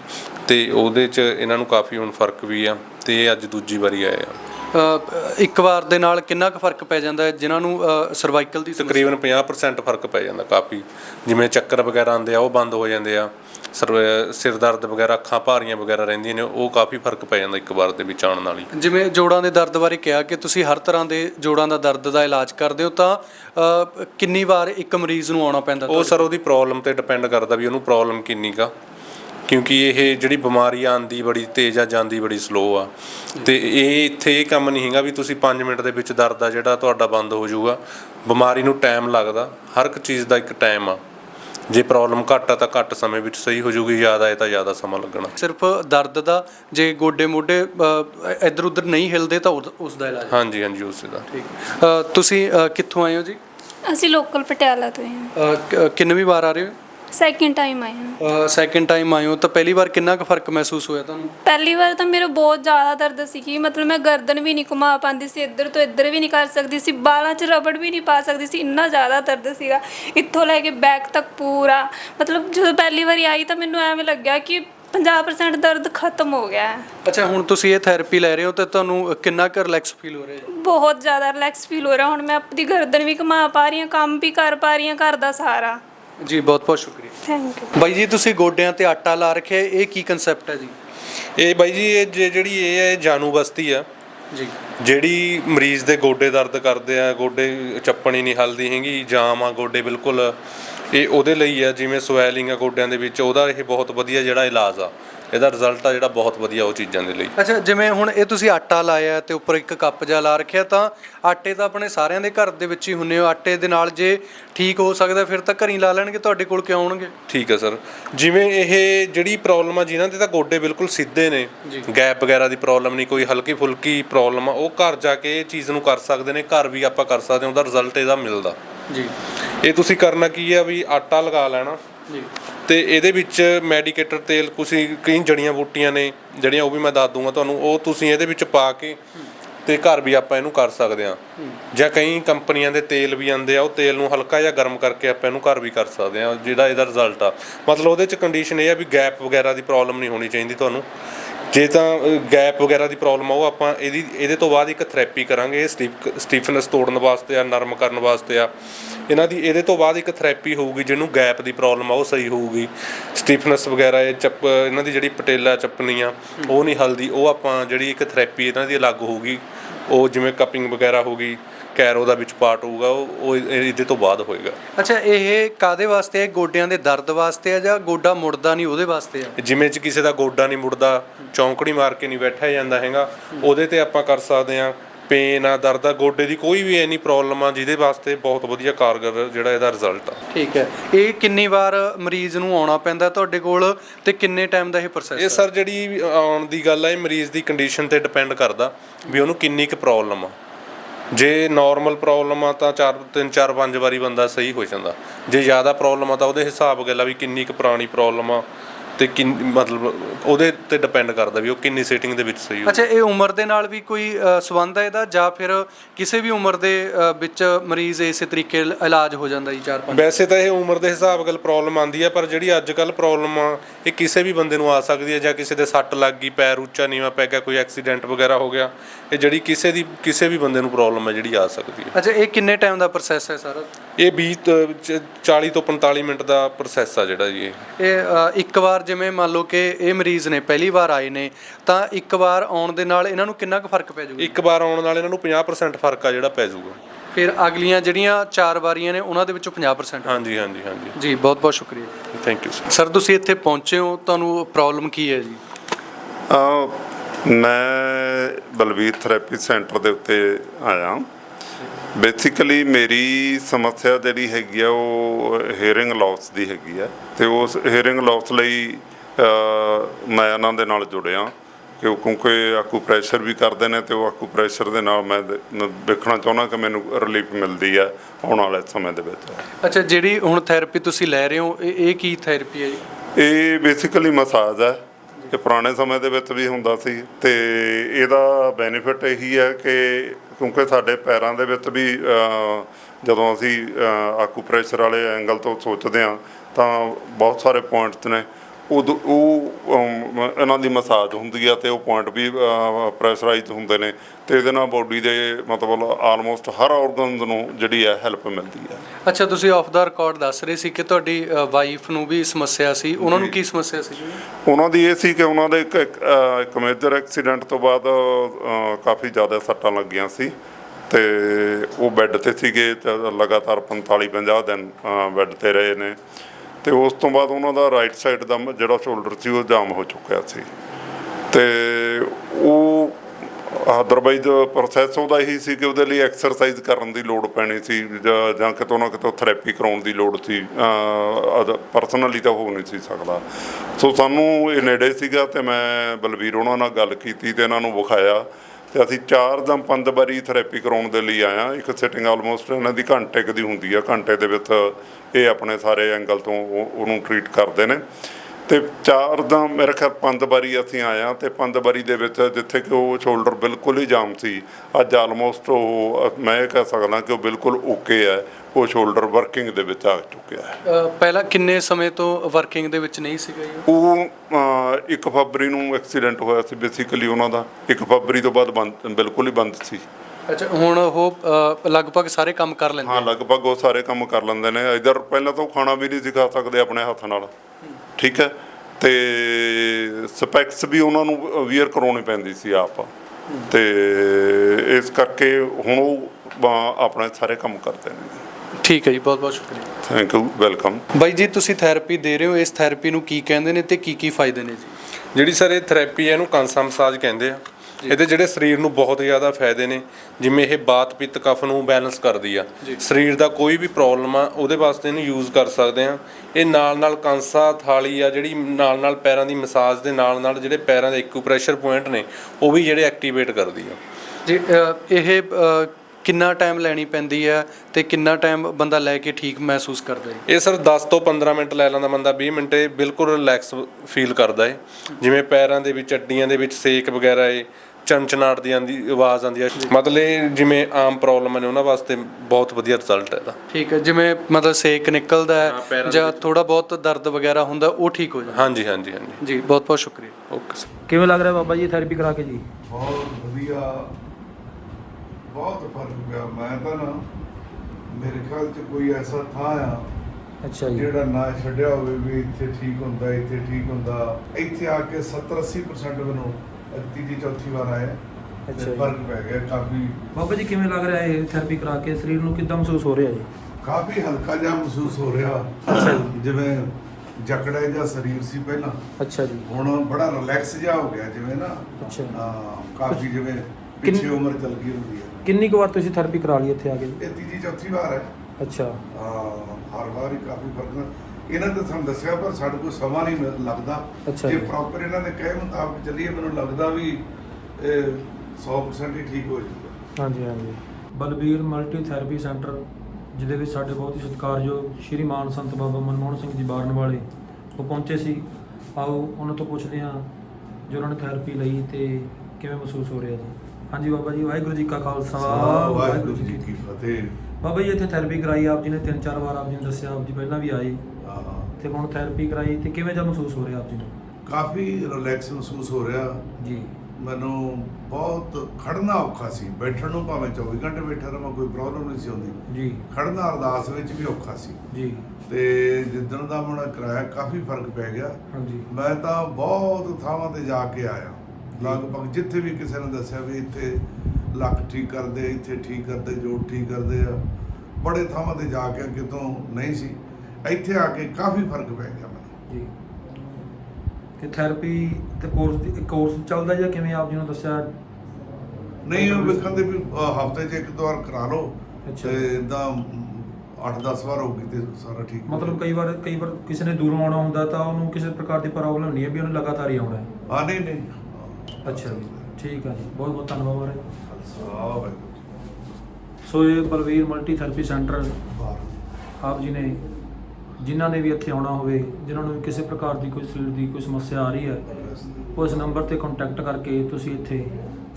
ਤੇ ਉਹਦੇ 'ਚ ਇਹਨਾਂ ਨੂੰ ਕਾਫੀ ਹੁਣ ਫ਼ਰਕ ਵੀ ਆ ਤੇ ਇਹ ਅੱਜ ਦੂਜੀ ਵਾਰੀ ਆਏ ਆ। ਇੱਕ ਵਾਰ ਦੇ ਨਾਲ ਕਿੰਨਾ ਕੁ ਫ਼ਰਕ ਪੈ ਜਾਂਦਾ ਹੈ ਜਿਨ੍ਹਾਂ ਨੂੰ ਸਰਵਾਈਕਲ ਦੀ ਤਕਰੀਬਨ 50% ਫ਼ਰਕ ਪੈ ਜਾਂਦਾ ਕਾਫੀ। ਜਿਵੇਂ ਚੱਕਰ ਵਗੈਰਾ ਆਉਂਦੇ ਆ ਉਹ ਬੰਦ ਹੋ ਜਾਂਦੇ ਆ। ਸਰ- ਸਿਰ ਦਰਦ ਵਗੈਰਾ ਅੱਖਾਂ ਭਾਰੀਆਂ ਵਗੈਰਾ ਰਹਿੰਦੀਆਂ ਨੇ ਉਹ ਕਾਫੀ ਫ਼ਰਕ ਪੈ ਜਾਂਦਾ ਇੱਕ ਵਾਰ ਦੇ ਵਿੱਚ ਆਉਣ ਨਾਲ ਹੀ। ਜਿਵੇਂ ਜੋੜਾਂ ਦੇ ਦਰਦ ਬਾਰੇ ਕਿਹਾ ਕਿ ਤੁਸੀਂ ਹਰ ਤਰ੍ਹਾਂ ਦੇ ਜੋੜਾਂ ਦਾ ਦਰਦ ਦਾ ਇਲਾਜ ਕਰਦੇ ਹੋ ਤਾਂ ਅ, ਕਿੰਨੀ ਵਾਰ ਇੱਕ ਮਰੀਜ਼ ਨੂੰ ਆਉਣਾ ਪੈਂਦਾ ਉਹ ਸਰ ਉਹਦੀ ਪ੍ਰੋਬਲਮ ਤੇ ਡਿਪੈਂਡ ਕਰਦਾ ਵੀ ਉਹਨੂੰ ਪ੍ਰੋਬਲਮ ਕਿੰਨੀ ਕਾ ਕਿਉਂਕਿ ਇਹ ਜਿਹੜੀ ਬਿਮਾਰੀ ਆਂਦੀ ਬੜੀ ਤੇਜ਼ ਆ ਜਾਂਦੀ ਬੜੀ ਸਲੋ ਆ। ਤੇ ਇਹ ਇੱਥੇ ਇਹ ਕੰਮ ਨਹੀਂ ਹੈਗਾ ਵੀ ਤੁਸੀਂ 5 ਮਿੰਟ ਦੇ ਵਿੱਚ ਦਰਦ ਆ ਜਿਹੜਾ ਤੁਹਾਡਾ ਬੰਦ ਹੋ ਜਾਊਗਾ। ਬਿਮਾਰੀ ਨੂੰ ਟਾਈਮ ਲੱਗਦਾ ਹਰ ਇੱਕ ਚੀਜ਼ ਦਾ ਇੱਕ ਟਾਈਮ ਆ। ਜੇ ਪ੍ਰੋਬਲਮ ਘੱਟ ਆ ਤਾਂ ਘੱਟ ਸਮੇਂ ਵਿੱਚ ਸਹੀ ਹੋ ਜਾਊਗੀ ਜ਼ਿਆਦਾ ਹੈ ਤਾਂ ਜ਼ਿਆਦਾ ਸਮਾਂ ਲੱਗਣਾ। ਸਿਰਫ ਦਰਦ ਦਾ ਜੇ ਗੋਡੇ ਮੋਢੇ ਇੱਧਰ ਉੱਧਰ ਨਹੀਂ ਹਿਲਦੇ ਤਾਂ ਉਸ ਦਾ ਇਲਾਜ। ਹਾਂਜੀ ਹਾਂਜੀ ਉਸੇ ਦਾ। ਠੀਕ। ਤੁਸੀਂ ਕਿੱਥੋਂ ਆਏ ਹੋ ਜੀ? ਅਸੀਂ ਲੋਕਲ ਪਟਿਆਲਾ ਤੋਂ ਹਾਂ ਅ, ਕ- ਕਿੰਨਵੀਂ ਵਾਰ ਆ ਰਹੇ ਸੈਕਿੰਡ ਟਾਈਮ ਆਏ ਹਾਂ। ਸੈਕਿੰਡ ਟਾਈਮ ਆਏ ਹੋ ਤਾਂ ਪਹਿਲੀ ਵਾਰ ਕਿੰਨਾ ਕੁ ਫ਼ਰਕ ਮਹਿਸੂਸ ਹੋਇਆ ਤੁਹਾਨੂੰ? ਪਹਿਲੀ ਵਾਰ ਤਾਂ ਮੇਰਾ ਬਹੁਤ ਜ਼ਿਆਦਾ ਦਰਦ ਸੀ ਕਿ ਮਤਲਬ ਮੈਂ ਗਰਦਨ ਵੀ ਨਹੀਂ ਘੁਮਾ ਪਾਉਂਦੀ ਸੀ ਇੱਧਰ ਤੋਂ ਇੱਧਰ ਵੀ ਨਹੀਂ ਕਰ ਸਕਦੀ ਸੀ ਬਾਲਾਂ 'ਚ ਰਬੜ ਵੀ ਨਹੀਂ ਪਾ ਸਕਦੀ ਸੀ ਇੰਨਾ ਜ਼ਿਆਦਾ ਦਰਦ ਸੀਗਾ। ਇੱਥੋਂ ਲੈ ਕੇ ਬੈਕ ਤੱਕ ਪੂਰਾ। ਮਤਲਬ ਜਦੋਂ ਪਹਿਲੀ ਵਾਰੀ ਆਈ ਤਾਂ ਮੈਨੂੰ ਐਵੇਂ ਲੱਗਿਆ ਕਿ 50% ਦਰਦ ਖਤਮ ਹੋ ਗਿਆ ਹੈ। ਅੱਛਾ ਹੁਣ ਤੁਸੀਂ ਇਹ ਥੈਰੇਪੀ ਲੈ ਰਹੇ ਹੋ ਤੇ ਤੁਹਾਨੂੰ ਕਿੰਨਾ ਕੁ ਰਿਲੈਕਸ ਫੀਲ ਹੋ ਰਿਹਾ ਹੈ ਬਹੁਤ ਜ਼ਿਆਦਾ ਰਿਲੈਕਸ ਫੀਲ ਹੋ ਰਿਹਾ। ਹੁਣ ਮੈਂ ਆਪਣੀ ਗਰਦਨ ਵੀ ਘੁਮਾ ਪਾ ਰਹੀ ਹਾਂ ਕੰਮ ਵੀ ਕਰ ਪਾ ਰਹੀ ਹਾਂ ਘਰ ਦਾ ਸਾਰਾ। ਜੀ ਬਹੁਤ ਬਹੁਤ ਸ਼ੁਕਰੀਆ। ਥੈਂਕ ਯੂ ਬਾਈ ਜੀ ਤੁਸੀਂ ਗੋਡਿਆਂ ਤੇ ਆਟਾ ਲਾ ਰੱਖਿਆ ਹੈ, ਇਹ ਕੀ ਕਨਸੈਪਟ ਹੈ ਜੀ? ਇਹ ਬਾਈ ਜੀ ਇਹ ਜੇ- ਜਿਹੜੀ ਇਹ ਹੈ ਇਹ ਜਾਨੂ ਬਸਤੀ ਆ। ਜੀ। ਜਿਹੜੀ ਮਰੀਜ਼ ਦੇ ਗੋਡੇ ਦਰਦ ਕਰਦੇ ਆ ਗੋਡੇ ਚੱਪਣੀ ਨਹੀਂ ਹਲਦੀ ਹੈਗੀ ਜਾਮ ਆ ਗੋਡੇ ਬਿਲਕੁਲ। ਇਹ ਉਹਦੇ ਲਈ ਆ ਜਿਵੇਂ ਸਵੈਲਿੰਗ ਆ ਗੋਡਿਆਂ ਦੇ ਵਿੱਚ ਉਹਦਾ ਇਹ ਬਹੁਤ ਵਧੀਆ ਜਿਹੜਾ ਇਲਾਜ ਆ। ਇਹਦਾ ਰਿਜ਼ਲਟ ਆ ਜਿਹੜਾ ਬਹੁਤ ਵਧੀਆ ਉਹ ਚੀਜ਼ਾਂ ਦੇ ਲਈ। ਅੱਛਾ ਜਿਵੇਂ ਹੁਣ ਇਹ ਤੁਸੀਂ ਆਟਾ ਲਾਇਆ ਤੇ ਉੱਪਰ ਇੱਕ ਕੱਪ ਜਿਹਾ ਲਾ ਰੱਖਿਆ ਤਾਂ ਆਟੇ ਤਾਂ ਆਪਣੇ ਸਾਰਿਆਂ ਦੇ ਘਰ ਦੇ ਵਿੱਚ ਹੀ ਹੁੰਨੇ ਹੋ ਆਟੇ ਦੇ ਨਾਲ ਜੇ ਠੀਕ ਹੋ ਸਕਦਾ ਫਿਰ ਤਾਂ ਘਰੀ ਲਾ ਲੈਣਗੇ ਤੁਹਾਡੇ ਕੋਲ ਕਿਉਂ ਆਉਣਗੇ? ਠੀਕ ਹੈ ਸਰ। ਜਿਵੇਂ ਇਹ ਜਿਹੜੀ ਪ੍ਰੋਬਲਮ ਆ ਜਿਨ੍ਹਾਂ ਦੇ ਤਾਂ ਗੋਡੇ ਬਿਲਕੁਲ ਸਿੱਧੇ ਨੇ ਗੈਪ ਵਗੈਰਾ ਦੀ ਪ੍ਰੋਬਲਮ ਨਹੀਂ ਕੋਈ ਹਲਕੀ ਫੁਲਕੀ ਪ੍ਰੋਬਲਮ ਆ ਉਹ ਘਰ ਜਾ ਕੇ ਇਹ ਚੀਜ਼ ਨੂੰ ਕਰ ਸਕਦੇ ਨੇ ਘਰ ਵੀ ਆਪਾਂ ਕਰ ਸਕਦੇ ਹਾਂ ਉਹਦਾ ਰਿਜ਼ਲਟ ਇਹਦਾ ਮਿਲਦਾ। ਜੀ। ਇਹ ਤੁਸੀਂ ਕਰਨਾ ਕੀ ਆ ਵੀ ਆਟਾ ਲਗਾ ਲੈਣਾ ਜੀ। ਤੇ ਇਹਦੇ ਵਿੱਚ ਮੈਡੀਕੇਟਰ ਤੇਲ ਤੁਸੀਂ ਕਈ ਜੜੀਆਂ ਬੂਟੀਆਂ ਨੇ ਜਿਹੜੀਆਂ ਉਹ ਵੀ ਮੈਂ ਦੱਸ ਦੂੰਗਾ ਤੁਹਾਨੂੰ। ਉਹ ਤੁਸੀਂ ਇਹਦੇ ਵਿੱਚ ਪਾ ਕੇ ਤੇ ਘਰ ਵੀ ਆਪਾਂ ਇਹਨੂੰ ਕਰ ਸਕਦੇ ਹਾਂ। ਜਾਂ ਕਈ ਕੰਪਨੀਆਂ ਦੇ ਤੇਲ ਵੀ ਆਉਂਦੇ ਆ ਉਹ ਤੇਲ ਨੂੰ ਹਲਕਾ ਜਿਹਾ ਗਰਮ ਕਰਕੇ ਆਪਾਂ ਇਹਨੂੰ ਘਰ ਵੀ ਕਰ ਸਕਦੇ ਹਾਂ ਜਿਹੜਾ ਇਹਦਾ ਰਿਜ਼ਲਟ ਆ। ਮਤਲਬ ਉਹਦੇ ਚ ਕੰਡੀਸ਼ਨ ਇਹ ਆ ਵੀ ਗੈਪ ਵਗੈਰਾ ਦੀ ਪ੍ਰੋਬਲਮ ਨਹੀਂ ਹੋਣੀ ਚਾਹੀਦੀ ਤੁਹਾਨੂੰ। ਜੇ ਤਾਂ ਗੈਪ ਵਗੈਰਾ ਦੀ ਪ੍ਰੋਬਲਮ ਆ ਉਹ ਆਪਾਂ ਇਹਦੀ ਇਹਦੇ ਤੋਂ ਬਾਅਦ ਇੱਕ ਥੈਰੇਪੀ ਕਰਾਂਗੇ ਇਹ ਸਟੀਫਨੈਸ ਤੋੜਨ ਵਾਸਤੇ ਆ ਨਰਮ ਕਰਨ ਵਾਸਤੇ ਆ। ਇਹਨਾਂ ਦੀ ਇਹਦੇ ਤੋਂ ਬਾਅਦ ਇੱਕ ਥੈਰੇਪੀ ਹੋਊਗੀ ਜਿਹਨੂੰ ਗੈਪ ਦੀ ਪ੍ਰੋਬਲਮ ਆ ਉਹ ਸਹੀ ਹੋਊਗੀ। ਸਟੀਫਨੈਸ ਵਗੈਰਾ ਇਹ ਚੱਪ ਇਹਨਾਂ ਦੀ ਜਿਹੜੀ ਪਟੇਲਾ ਚੱਪਣੀ ਆ ਉਹ ਨਹੀਂ ਹਲਦੀ ਉਹ ਆਪਾਂ ਜਿਹੜੀ ਇੱਕ ਥੈਰੇਪੀ ਇਹਨਾਂ ਦੀ ਅਲੱਗ ਹੋਊਗੀ। ਉਹ ਜਿਵੇਂ ਕਪਿੰਗ ਵਗੈਰਾ ਹੋਊਗੀ ਕੈਰੋ ਦਾ ਵਿੱਚ ਪਾਰਟ ਹੋਊਗਾ ਉਹ ਉਹ ਇਹ- ਇਹਦੇ ਤੋਂ ਬਾਅਦ ਹੋਏਗਾ। ਅੱਛਾ ਇਹ ਕਾਦੇ ਵਾਸਤੇ ਹੈ? ਗੋਡਿਆਂ ਦੇ ਦਰਦ ਵਾਸਤੇ ਹੈ ਜਾਂ ਗੋਡਾ ਮੁੜਦਾ ਨਹੀਂ ਉਹਦੇ ਵਾਸਤੇ ਹੈ? ਜਿਵੇਂ ਚ ਕਿਸੇ ਦਾ ਗੋਡਾ ਨਹੀਂ ਮੁੜਦਾ ਚੌਂਕੜੀ ਮਾਰ ਕੇ ਨਹੀਂ ਬੈਠਿਆ ਜਾਂਦਾ ਹੈਗਾ ਉਹਦੇ ਤੇ ਆਪਾਂ ਕਰ ਸਕਦੇ ਆ ਪੇਨ ਆ ਦਰਦ ਆ ਗੋਡੇ ਦੀ ਕੋਈ ਵੀ ਐਨੀ ਪ੍ਰੋਬਲਮ ਆ ਜਿਹਦੇ ਵਾਸਤੇ ਬਹੁਤ ਵਧੀਆ ਕਾਰਗਰ ਜਿਹੜਾ ਇਹਦਾ ਰਿਜ਼ਲਟ ਆ। ਠੀਕ ਹੈ। ਇਹ ਕਿੰਨੀ ਵਾਰ ਮਰੀਜ਼ ਨੂੰ ਆਉਣਾ ਪੈਂਦਾ ਤੁਹਾਡੇ ਕੋਲ ਤੇ ਕਿੰਨੇ ਟਾਈਮ ਦਾ ਇਹ ਪ੍ਰੋਸੈਸ ਇਹ ਸਰ ਜਿਹੜੀ ਆਉਣ ਦੀ ਗੱਲ ਆ ਇਹ ਮਰੀਜ਼ ਦੀ ਕੰਡੀਸ਼ਨ ਤੇ ਡਿਪੈਂਡ ਕਰਦਾ ਵੀ ਉਹਨੂੰ ਕਿੰਨੀ ਕੁ ਪ੍ਰੋਬਲਮ ਆ। ਜੇ ਨਾਰਮਲ ਪ੍ਰੋਬਲਮ ਆ ਤਾਂ 4 3 4 5 ਵਾਰੀ ਬੰਦਾ ਸਹੀ ਹੋ ਜਾਂਦਾ। ਜੇ ਜ਼ਿਆਦਾ ਪ੍ਰੋਬਲਮ ਆ ਤਾਂ ਉਹਦੇ ਹਿਸਾਬ ਗੱਲ ਵੀ ਕਿੰਨੀ ਕੁ ਪੁਰਾਣੀ ਪ੍ਰੋਬਲਮ ਆ। ਤੇ ਕਿੰਨ ਮਤਲਬ ਉਹਦੇ ਤੇ ਡਿਪੈਂਡ ਕਰਦਾ ਵੀ ਉਹ ਕਿੰਨੀ ਸੀਟਿੰਗ ਦੇ ਵਿੱਚ ਸਹੀ ਹੋ ਅੱਛਾ ਇਹ ਉਮਰ ਦੇ ਨਾਲ ਵੀ ਕੋਈ ਸੰਬੰਧ ਹੈ ਇਹਦਾ? ਜਾਂ ਫਿਰ ਕਿਸੇ ਵੀ ਉਮਰ ਦੇ ਵਿੱਚ ਮਰੀਜ਼ ਇਸੇ ਤਰੀਕੇ ਇਲਾਜ ਹੋ ਜਾਂਦਾ ਜੀ 4-5 ਵੈਸੇ ਤਾਂ ਇਹ ਉਮਰ ਦੇ ਹਿਸਾਬ ਗੱਲ ਪ੍ਰੋਬਲਮ ਆਂਦੀ ਆ ਪਰ ਜਿਹੜੀ ਅੱਜ ਕੱਲ ਪ੍ਰੋਬਲਮ ਆ ਇਹ ਕਿਸੇ ਵੀ ਬੰਦੇ ਨੂੰ ਆ ਸਕਦੀ ਹੈ ਜਾਂ ਕਿਸੇ ਦੇ ਸੱਟ ਲੱਗ ਗਈ ਪੈਰ ਉੱਚਾ ਨੀਵਾ ਪੈ ਗਿਆ ਕੋਈ ਐਕਸੀਡੈਂਟ ਵਗੈਰਾ ਹੋ ਗਿਆ ਇਹ ਜਿਹੜੀ ਕਿਸੇ ਦੀ ਕਿਸੇ ਵੀ ਬੰਦੇ ਨੂੰ ਪ੍ਰੋਬਲਮ ਹੈ ਜਿਹੜੀ ਆ ਸਕਦੀ ਹੈ ਅੱਛਾ ਇਹ ਕਿੰਨੇ ਟਾਈਮ ਦਾ ਪ੍ਰੋਸੈਸ ਹੈ ਸਾਰਾ? ਇਹ 20 ਤੋਂ ਚ- 40 ਤੋਂ 45 ਮਿੰਟ ਦਾ ਪ੍ਰੋਸੈਸ ਆ ਜਿਹੜਾ ਜੀ ਇਹ। ਇੱਕ ਵਾਰ ਜਿਵੇਂ ਮੰਨ ਲਓ ਕਿ ਇਹ ਮਰੀਜ਼ ਨੇ ਪਹਿਲੀ ਵਾਰ ਆਏ ਨੇ ਤਾਂ ਇੱਕ ਵਾਰ ਆਉਣ ਦੇ ਨਾਲ ਇਹਨਾਂ ਨੂੰ ਕਿੰਨਾ ਕੁ ਫ਼ਰਕ ਪੈ ਜਾਊਗਾ? ਇੱਕ ਵਾਰ ਆਉਣ ਨਾਲ ਇਹਨਾਂ ਨੂੰ 50% ਫ਼ਰਕ ਆ ਜਿਹੜਾ ਪੈ ਜਾਊਗਾ। ਫਿਰ ਅਗਲੀਆਂ ਜਿਹੜੀਆਂ ਚਾਰ ਵਾਰੀਆਂ ਨੇ ਉਹਨਾਂ ਦੇ ਵਿੱਚੋਂ 50% ਹਾਂਜੀ ਹਾਂਜੀ ਹਾਂਜੀ। ਜੀ ਬਹੁਤ ਬਹੁਤ ਸ਼ੁਕਰੀਆ। ਥੈਂਕ ਯੂ ਸਰ ਸਰ ਤੁਸੀਂ ਇੱਥੇ ਪਹੁੰਚੇ ਹੋ ਤੁਹਾਨੂੰ ਪ੍ਰੋਬਲਮ ਕੀ ਹੈ ਜੀ? ਅਹ ਮੈਂ ਬਲਵੀਰ ਥੈਰੇਪੀ ਸੈਂਟਰ ਦੇ ਉੱਤੇ ਆਇਆ। ਬੇਸਿਕਲੀ ਮੇਰੀ ਸਮੱਸਿਆ ਜਿਹੜੀ ਹੈਗੀ ਆ ਉਹ ਹੀਅਰਿੰਗ ਲਾਸ ਦੀ ਹੈਗੀ ਆ। ਤੇ ਉਸ ਹੀਅਰਿੰਗ ਲਾਸ ਲਈ ਮੈਂ ਇਹਨਾਂ ਦੇ ਨਾਲ ਜੁੜਿਆ। ਕਿ ਕਿਉਂਕਿ ਆਕੂ ਪ੍ਰੈਸ਼ਰ ਵੀ ਕਰਦੇ ਨੇ ਤੇ ਉਹ ਆਕੂ ਪ੍ਰੈਸ਼ਰ ਦੇ ਨਾਲ ਮੈਂ ਦੇਖਣਾ ਚਾਹੁੰਦਾ ਕਿ ਮੈਨੂੰ ਰਿਲੀਫ ਮਿਲਦੀ ਆ ਆਉਣ ਵਾਲੇ ਸਮੇਂ ਦੇ ਵਿੱਚ। ਅੱਛਾ ਜਿਹੜੀ ਹੁਣ ਥੈਰੇਪੀ ਤੁਸੀਂ ਲੈ ਰਹੇ ਹੋ ਇਹ ਇਹ ਕੀ ਥੈਰੇਪੀ ਹੈ ਜੀ? ਇਹ ਬੇਸਿਕਲੀ ਮਸਾਜ ਹੈ ਇਹ ਪੁਰਾਣੇ ਸਮੇਂ ਦੇ ਵਿੱਚ ਵੀ ਹੁੰਦਾ ਸੀ। ਤੇ ਇਹਦਾ ਬੈਨੀਫਿਟ ਇਹੀ ਹੈ ਕਿ ਕਿਉਂਕਿ ਸਾਡੇ ਪੈਰਾਂ ਦੇ ਵਿੱਚ ਵੀ ਜਦੋਂ ਅਸੀਂ ਆਕੂਪ੍ਰੈਸ਼ਰ ਵਾਲੇ ਐਂਗਲ ਤੋਂ ਸੋਚਦੇ ਹਾਂ, ਤਾਂ ਬਹੁਤ ਸਾਰੇ ਪੁਆਇੰਟਸ ਨੇ। ਉਦੋਂ ਉਹ ਇਹਨਾਂ ਦੀ ਮਸਾਜ ਹੁੰਦੀ ਆ ਤੇ ਉਹ ਪੁਆਇੰਟ ਵੀ ਪ੍ਰੈਸ਼ਰਾਈਜ਼ ਹੁੰਦੇ ਨੇ ਤੇ ਇਹਦੇ ਨਾਲ ਬੋਡੀ ਦੇ ਮਤਲਬ ਆਲਮੋਸਟ ਹਰ ਆਰਗਨਸ ਨੂੰ ਜਿਹੜੀ ਹੈ ਹੈਲਪ ਮਿਲਦੀ ਹੈ ਅੱਛਾ ਤੁਸੀਂ ਆਫ ਦਾ ਰਿਕਾਰਡ ਦੱਸ ਰਹੇ ਸੀ ਕਿ ਤੁਹਾਡੀ ਵਾਈਫ ਨੂੰ ਵੀ ਸਮੱਸਿਆ ਸੀ। ਉਹਨਾਂ ਨੂੰ ਕੀ ਸਮੱਸਿਆ ਸੀ? ਉਹਨਾਂ ਦੀ ਇਹ ਸੀ ਕਿ ਉਹਨਾਂ ਦੇ ਇੱਕ ਇੱਕ, ਮੇਜਰ ਐਕਸੀਡੈਂਟ ਤੋਂ ਬਾਅਦ ਕਾਫੀ ਜ਼ਿਆਦਾ ਸੱਟਾਂ ਲੱਗੀਆਂ ਸੀ ਤੇ ਉਹ ਬੈੱਡ ਤੇ ਸੀਗੇ ਲਗਾਤਾਰ 45 50 ਦਿਨ ਬੈੱਡ ਤੇ ਰਹੇ ਨੇ। ਤੇ ਉਸ ਤੋਂ ਬਾਅਦ ਉਹਨਾਂ ਦਾ ਰਾਈਟ ਸਾਈਡ ਦਾ ਮ- ਜਿਹੜਾ ਸ਼ੋਲਡਰ ਸੀ, ਉਹ ਜਾਮ ਹੋ ਚੁੱਕਿਆ ਸੀ। ਤੇ ਉਹ ਅਦਰਵਾਈਜ਼ ਪ੍ਰੋਸੈਸ ਉਹਦਾ ਇਹੀ ਸੀ ਕਿ ਉਹਦੇ ਲਈ ਐਕਸਰਸਾਈਜ਼ ਕਰਨ ਦੀ ਲੋੜ ਪੈਣੀ ਸੀ, ਜਾਂ- ਜਾਂ ਕਿਤੋਂ ਨਾ ਕਿਤੋਂ ਥੈਰੇਪੀ ਕਰਾਉਣ ਦੀ ਲੋੜ ਸੀ। ਪਰਸਨਲੀ ਤਾਂ ਹੋ ਨਹੀਂ ਸੀ ਸਕਦਾ। ਸੋ ਸਾਨੂੰ ਇਹ ਨੇੜੇ ਸੀਗਾ ਤੇ ਮੈਂ ਬਲਵੀਰ ਉਹਨਾਂ ਨਾਲ ਗੱਲ ਕੀਤੀ ਤੇ ਇਹਨਾਂ ਨੂੰ ਵਿਖਾਇਆ। ਤੇ ਅਸੀਂ ਚਾਰ ਜਾਂ ਪੰਜ ਵਾਰੀ ਥੈਰੇਪੀ ਕਰਾਉਣ ਦੇ ਲਈ ਆਇਆ ਇੱਕ ਸਿਟਿੰਗ ਆਲਮੋਸਟ ਇਹਨਾਂ ਦੀ ਘੰਟੇ ਕੁ ਦੀ ਹੁੰਦੀ ਆ। ਘੰਟੇ ਦੇ ਵਿੱਚ ਇਹ ਆਪਣੇ ਸਾਰੇ ਐਂਗਲ ਤੋਂ ਉਹ- ਉਹਨੂੰ ਟਰੀਟ ਕਰਦੇ ਨੇ। ਤੇ ਚਾਰ ਦਾ ਮੇਰੇ ਖਿਆਲ ਪੰਜ ਵਾਰੀ ਅਸੀਂ ਆਇਆ ਤੇ ਪੰਜ ਵਾਰੀ ਦੇ ਵਿੱਚ ਜਿੱਥੇ ਕਿ ਉਹ ਸ਼ੋਲਡਰ ਬਿਲਕੁਲ ਹੀ ਜਾਮ ਸੀ। ਅੱਜ ਆਲਮੋਸਟ ਉਹ ਮੈਂ ਇਹ ਕਹਿ ਸਕਦਾ ਕਿ ਉਹ ਬਿਲਕੁਲ ਓਕੇ ਹੈ। ਉਹ ਸ਼ੋਲਡਰ ਵਰਕਿੰਗ ਦੇ ਵਿੱਚ ਆ ਚੁੱਕਿਆ ਹੈ। ਪਹਿਲਾਂ ਕਿੰਨੇ ਸਮੇਂ ਤੋਂ ਵਰਕਿੰਗ ਦੇ ਵਿੱਚ ਨਹੀਂ ਸੀਗਾ ਉਹ ਅ, ਇੱਕ ਫਰਵਰੀ ਨੂੰ ਐਕਸੀਡੈਂਟ ਹੋਇਆ ਸੀ ਬੇਸਿਕਲੀ ਉਹਨਾਂ ਦਾ। ਇੱਕ ਫਰਵਰੀ ਤੋਂ ਬਾਅਦ ਬੰਦ ਬਿਲਕੁਲ ਹੀ ਬੰਦ ਸੀ। ਅੱਛਾ ਹੁਣ ਉਹ ਲਗਭਗ ਸਾਰੇ ਕੰਮ ਕਰ ਲੈਂਦੇ ਹਾਂ ਲਗਭਗ ਉਹ ਸਾਰੇ ਕੰਮ ਕਰ ਲੈਂਦੇ ਨੇ। ਇਧਰ ਪਹਿਲਾਂ ਤਾਂ ਖਾਣਾ ਵੀ ਨਹੀਂ ਸੀ ਖਾ ਸਕਦੇ ਆਪਣੇ ਹੱਥ ਨਾਲ। ਠੀਕ ਹੈ? ਤੇ ਸਪੈਕਸ ਵੀ ਉਹਨਾਂ ਨੂੰ ਵੀਅਰ ਕਰਾਉਣੀ ਪੈਂਦੀ ਸੀ ਆਪ। ਤੇ ਇਸ ਕਰਕੇ ਹੁਣ ਉਹ ਆਪਣੇ ਸਾਰੇ ਕੰਮ ਕਰਦੇ ਨੇ। ਠੀਕ ਹੈ ਜੀ ਬਹੁਤ ਬਹੁਤ ਸ਼ੁਕਰੀਆ। ਥੈਂਕ ਯੂ ਵੈਲਕਮ ਬਾਈ ਜੀ ਤੁਸੀਂ ਥੈਰੇਪੀ ਦੇ ਰਹੇ ਹੋ ਇਸ ਥੈਰੇਪੀ ਨੂੰ ਕੀ ਕਹਿੰਦੇ ਨੇ ਤੇ ਕੀ ਕੀ ਫਾਇਦੇ ਨੇ ਜੀ? ਜਿਹੜੀ ਸਰ ਇਹ ਥੈਰੇਪੀ ਹੈ ਇਹਨੂੰ ਕਾਂਸਾ ਮਸਾਜ ਕਹਿੰਦੇ ਆ। ਇਹਦੇ ਜਿਹੜੇ ਸਰੀਰ ਨੂੰ ਬਹੁਤ ਜ਼ਿਆਦਾ ਫਾਇਦੇ ਨੇ ਜਿਵੇਂ ਇਹ ਬਾਤ ਪਿੱਤ ਕਫ ਨੂੰ ਬੈਲੈਂਸ ਕਰਦੀ ਆ। ਸਰੀਰ ਦਾ ਕੋਈ ਵੀ ਪ੍ਰੋਬਲਮ ਆ ਉਹਦੇ ਵਾਸਤੇ ਇਹਨੂੰ ਯੂਜ਼ ਕਰ ਸਕਦੇ ਆ। ਇਹ ਨਾਲ ਨਾਲ ਕਾਂਸਾ ਥਾਲੀ ਆ ਜਿਹੜੀ ਨਾਲ ਨਾਲ ਪੈਰਾਂ ਦੀ ਮਸਾਜ ਦੇ ਨਾਲ ਨਾਲ ਜਿਹੜੇ ਪੈਰਾਂ ਦੇ ਇਕੂਪ੍ਰੈਸ਼ਰ ਪੁਆਇੰਟ ਨੇ ਉਹ ਵੀ ਜਿਹੜੇ ਐਕਟੀਵੇਟ ਕਰਦੀ ਆ। ਜੀ ਇਹ ਕਿੰਨਾ ਟਾਈਮ ਲੈਣੀ ਪੈਂਦੀ ਹੈ ਤੇ ਕਿੰਨਾ ਟਾਈਮ ਬੰਦਾ ਲੈ ਕੇ ਠੀਕ ਮਹਿਸੂਸ ਕਰਦਾ ਹੈ? ਇਹ ਸਰ 10 ਤੋਂ 15 ਮਿੰਟ ਲੈ ਲੈਂਦਾ ਬੰਦਾ 20 ਮਿੰਟ ਬਿਲਕੁਲ ਰਿਲੈਕਸ ਫੀਲ ਕਰਦਾ ਏ ਜਿਵੇਂ ਪੈਰਾਂ ਦੇ ਵਿੱਚ ਅੱਡੀਆਂ ਦੇ ਵਿੱਚ ਸੇਕ ਵਗੈਰਾ ਏ ਚਮਚਨਾਟ ਦੀ ਆਂਦੀ ਆਵਾਜ਼ ਆਉਂਦੀ ਆ। ਮਤਲਬ ਇਹ ਜਿਵੇਂ ਆਮ ਪ੍ਰੋਬਲਮ ਨੇ ਉਹਨਾਂ ਵਾਸਤੇ ਬਹੁਤ ਵਧੀਆ ਰਿਜ਼ਲਟ ਹੈ ਇਹਦਾ। ਠੀਕ ਹੈ ਜਿਵੇਂ ਮਤਲਬ ਸੇਕ ਨਿਕਲਦਾ ਹਾਂ, ਹੈ ਜਾਂ। ਥੋੜਾ ਬਹੁਤ ਦਰਦ ਵਗੈਰਾ ਹੁੰਦਾ ਉਹ ਠੀਕ ਹੋ ਜਾਂਦਾ। ਹਾਂਜੀ ਹਾਂਜੀ ਹਾਂਜੀ। ਜੀ ਬਹੁਤ ਬਹੁਤ ਸ਼ੁਕਰੀਆ। ਓਕੇ ਸਰ ਕਿਵੇਂ ਲੱਗ ਰਿਹਾ ਬਾਬਾ ਜੀ ਥੈਰੇਪੀ ਕਰਾ ਕੇ ਜੀ? ਬਹੁਤ ਵਧੀਆ। ਬਹੁਤ ਫ਼ਰਕ ਪਿਆ। ਮੈਂ ਤਾਂ ਨਾ ਮੇਰੇ ਖਿਆਲ ਚ ਕੋਈ ਐਸਾ ਥਾਂ ਆ ਅੱਛਾ ਜਿਹੜਾ ਨਾ ਛੱਡਿਆ ਹੋਵੇ ਵੀ ਇੱਥੇ ਠੀਕ ਹੁੰਦਾ ਇੱਥੇ ਠੀਕ ਹੁੰਦਾ। ਇੱਥੇ ਆ ਕੇ 70 80% ਮੈਨੂੰ ਤੀਜੀ ਚੌਥੀ ਵਾਰ ਆਇਆ ਅੱਛਾ ਜੀ। ਫ਼ਰਕ ਪੈ ਗਿਆ ਕਾਫੀ ਬਾਬਾ ਜੀ ਕਿਵੇਂ ਲੱਗ ਰਿਹਾ ਇਹ ਥੈਰੇਪੀ ਕਰਾ ਕੇ? ਸਰੀਰ ਨੂੰ ਕਿੱਦਾਂ ਮਹਿਸੂਸ ਹੋ ਰਿਹਾ ਜੀ? ਕਾਫੀ ਹਲਕਾ ਜਿਹਾ ਮਹਿਸੂਸ ਹੋ ਰਿਹਾ। ਜਿਵੇਂ ਜਕੜਾ ਜਿਹਾ ਸਰੀਰ ਸੀ ਪਹਿਲਾਂ। ਅੱਛਾ ਜੀ। ਹੁਣ ਬੜਾ ਰਿਲੈਕਸ ਜਿਹਾ ਹੋ ਗਿਆ ਜਿਵੇਂ ਨਾ। ਅੱਛਾ। ਹਾਂ ਕਾਫੀ ਜਿਵੇਂ ਕਿੰਨ- ਪਿੱਛੇ ਉਮਰ ਚੱਲ ਗਈ ਹੁੰਦੀ ਹੈ। ਕਿੰਨੀ ਕੁ ਵਾਰ ਤੁਸੀਂ ਥੈਰੇਪੀ ਕਰਾ ਲਈ ਇੱਥੇ ਆ ਕੇ ਜੀ? ਇਹ ਤੀਜੀ ਚੌਥੀ ਵਾਰ ਹੈ। ਅੱਛਾ। ਹਾਂ, ਹਰ ਵਾਰ ਹੀ ਕਾਫੀ ਫ਼ਰਕ। ਇਹਨਾਂ ਨੇ ਸਾਨੂੰ ਦੱਸਿਆ ਪਰ ਸਾਡੇ ਕੋਲ ਸਮਾਂ ਨਹੀਂ ਮਿਲ- ਲੱਗਦਾ। ਅੱਛਾ ਜੇ ਜੀ। ਪ੍ਰੋਪਰ ਇਹਨਾਂ ਦੇ ਕਹੇ ਮੁਤਾਬਕ ਚੱਲੀਏ ਮੈਨੂੰ ਲੱਗਦਾ ਵੀ ਇਹ 100% ਹੀ ਠੀਕ ਹੋ ਜਾਊਗਾ। ਹਾਂਜੀ ਹਾਂਜੀ। ਬਲਬੀਰ ਮਲਟੀ ਥੈਰੇਪੀ ਸੈਂਟਰ ਜਿਹਦੇ ਵਿੱਚ ਸਾਡੇ ਬਹੁਤ ਹੀ ਸਤਿਕਾਰਯੋਗ ਸ਼੍ਰੀ ਮਾਨ ਸੰਤ ਬਾਬਾ ਮਨਮੋਹਨ ਸਿੰਘ ਜੀ ਬਾਰਨ ਵਾਲੇ ਉਹ ਪਹੁੰਚੇ ਸੀ। ਆਓ ਉਹਨਾਂ ਤੋਂ ਪੁੱਛਦੇ ਹਾਂ ਜੋ ਉਹਨਾਂ ਨੇ ਥੈਰੇਪੀ ਲਈ ਤੇ ਕਿਵੇਂ ਮਹਿਸੂਸ ਹੋ ਰਿਹਾ ਜੀ। ਹਾਂਜੀ ਬਾਬਾ ਜੀ ਵਾਹਿਗੁਰੂ ਜੀ ਕਾ ਖਾਲਸਾ ਵਾਹਿਗੁਰੂ ਜੀ ਕੀ ਫਤਿਹ। ਬਾਬਾ ਜੀ ਇੱਥੇ ਥੈਰੇਪੀ ਕਰਾਈ ਆਪ ਜੀ ਨੇ ਤਿੰਨ ਚਾਰ ਵਾਰ ਆਪ ਜੀ ਨੇ ਦੱਸਿਆ ਆਪ ਜੀ ਪਹਿਲਾਂ ਵੀ ਆਏ। ਤੇ ਹੁਣ ਥੈਰੇਪੀ ਕਰਾਈ ਤੇ ਕਿਵੇਂ ਜਿਹਾ ਮਹਿਸੂਸ ਹੋ ਰਿਹਾ ਆਪ ਜੀ ਨੂੰ? ਕਾਫੀ ਰਿਲੈਕਸ ਮਹਿਸੂਸ ਹੋ ਰਿਹਾ। ਜੀ। ਮੈਨੂੰ ਬਹੁਤ ਖੜਨਾ ਔਖਾ ਸੀ। ਬੈਠਣ ਨੂੰ ਭਾਵੇਂ 24 ਘੰਟੇ ਬੈਠਾ ਰਹਾਂ ਕੋਈ ਪ੍ਰੋਬਲਮ ਨਹੀਂ ਸੀ ਹੁੰਦੀ। ਜੀ। ਖੜਨਾ ਅਰਦਾਸ ਵਿੱਚ ਵੀ ਔਖਾ ਸੀ। ਜੀ। ਤੇ ਜਿੱਦਣ ਦਾ ਮੈਂ ਕਰਾਇਆ ਕਾਫੀ ਫ਼ਰਕ ਪੈ ਗਿਆ। ਹਾਂਜੀ। ਮੈਂ ਤਾਂ ਬਹੁਤ ਥਾਵਾਂ ਤੇ ਜਾ ਕੇ ਆਇਆ। ਲਗਭਗ ਜਿੱਥੇ ਵੀ ਕਿਸੇ ਨੇ ਦੱਸਿਆ ਵੀ ਇੱਥੇ ਲੱਕ ਠੀਕ ਕਰਦੇ ਇੱਥੇ ਠੀਕ ਕਰਦੇ ਜੋੜ ਠੀਕ ਕਰਦੇ ਆ। ਬੜੇ ਥਾਵਾਂ ਤੇ ਜਾ ਕੇ ਕਿਤੋਂ ਨਹੀਂ ਸੀ। ਇੱਥੇ ਆ ਕੇ ਕਾਫੀ ਫ਼ਰਕ ਪੈ ਗਿਆ ਮੈਨੂੰ। ਜੀ। ਤੇ ਥੈਰੇਪੀ ਤੇ ਕੋਰਸ ਦੀ ਕੋਰਸ ਚੱਲਦਾ ਜਾਂ ਕਿਵੇਂ ਆਪ ਜੀ ਨੂੰ ਦੱਸਿਆ? ਨਹੀਂ ਉਹ ਵੇਖਣ ਦੇ ਵੀ ਹਫ਼ਤੇ 'ਚ ਇੱਕ ਦੋ ਵਾਰ ਕਰਾ ਲਓ। ਅੱਛਾ। ਤੇ ਇਦਾਂ 8-10 ਵਾਰ ਹੋ ਗਈ ਤੇ ਸਾਰਾ ਠੀਕ ਹੋ ਮਤਲਬ ਕਈ ਵਾਰ ਕਈ ਵਾਰ ਕਿਸੇ ਨੇ ਦੂਰੋਂ ਆਉਣਾ ਹੁੰਦਾ ਤਾਂ ਉਹਨੂੰ ਕਿਸੇ ਪ੍ਰਕਾਰ ਦੀ ਪ੍ਰੋਬਲਮ ਨਹੀਂ ਹੈ ਵੀ ਉਹਨੇ ਲਗਾਤਾਰ ਹੀ ਆਉਣਾ ਹੈ। ਹਾਂ ਨਹੀਂ ਨਹੀਂ। ਅੱਛਾ ਜੀ। ਠੀਕ ਹੈ ਜੀ। ਬਹੁਤ ਬਹੁਤ ਧੰਨਵਾਦ ਮਹਾਰਾਜ ਖਾਲਸਾ ਵਾਹਿਗੁਰੂ। ਜੀ ਸੋ ਇਹ ਬਲਵੀਰ ਮਲਟੀ ਥੈਰੇਪੀ ਸੈਂਟਰ ਵਾਹਿਗੁਰੂ। ਆਪ ਜੀ ਨੇ ਜਿਨ੍ਹਾਂ ਨੇ ਵੀ ਇੱਥੇ ਆਉਣਾ ਹੋਵੇ ਜਿਨ੍ਹਾਂ ਨੂੰ ਵੀ ਕਿਸੇ ਪ੍ਰਕਾਰ ਦੀ ਕੋਈ ਸਰੀਰ ਦੀ ਕੋਈ ਸਮੱਸਿਆ ਆ ਰਹੀ ਹੈ ਉਹ ਇਸ ਨੰਬਰ ਤੇ ਕੰਟੈਕਟ ਕਰਕੇ ਤੁਸੀਂ ਇੱਥੇ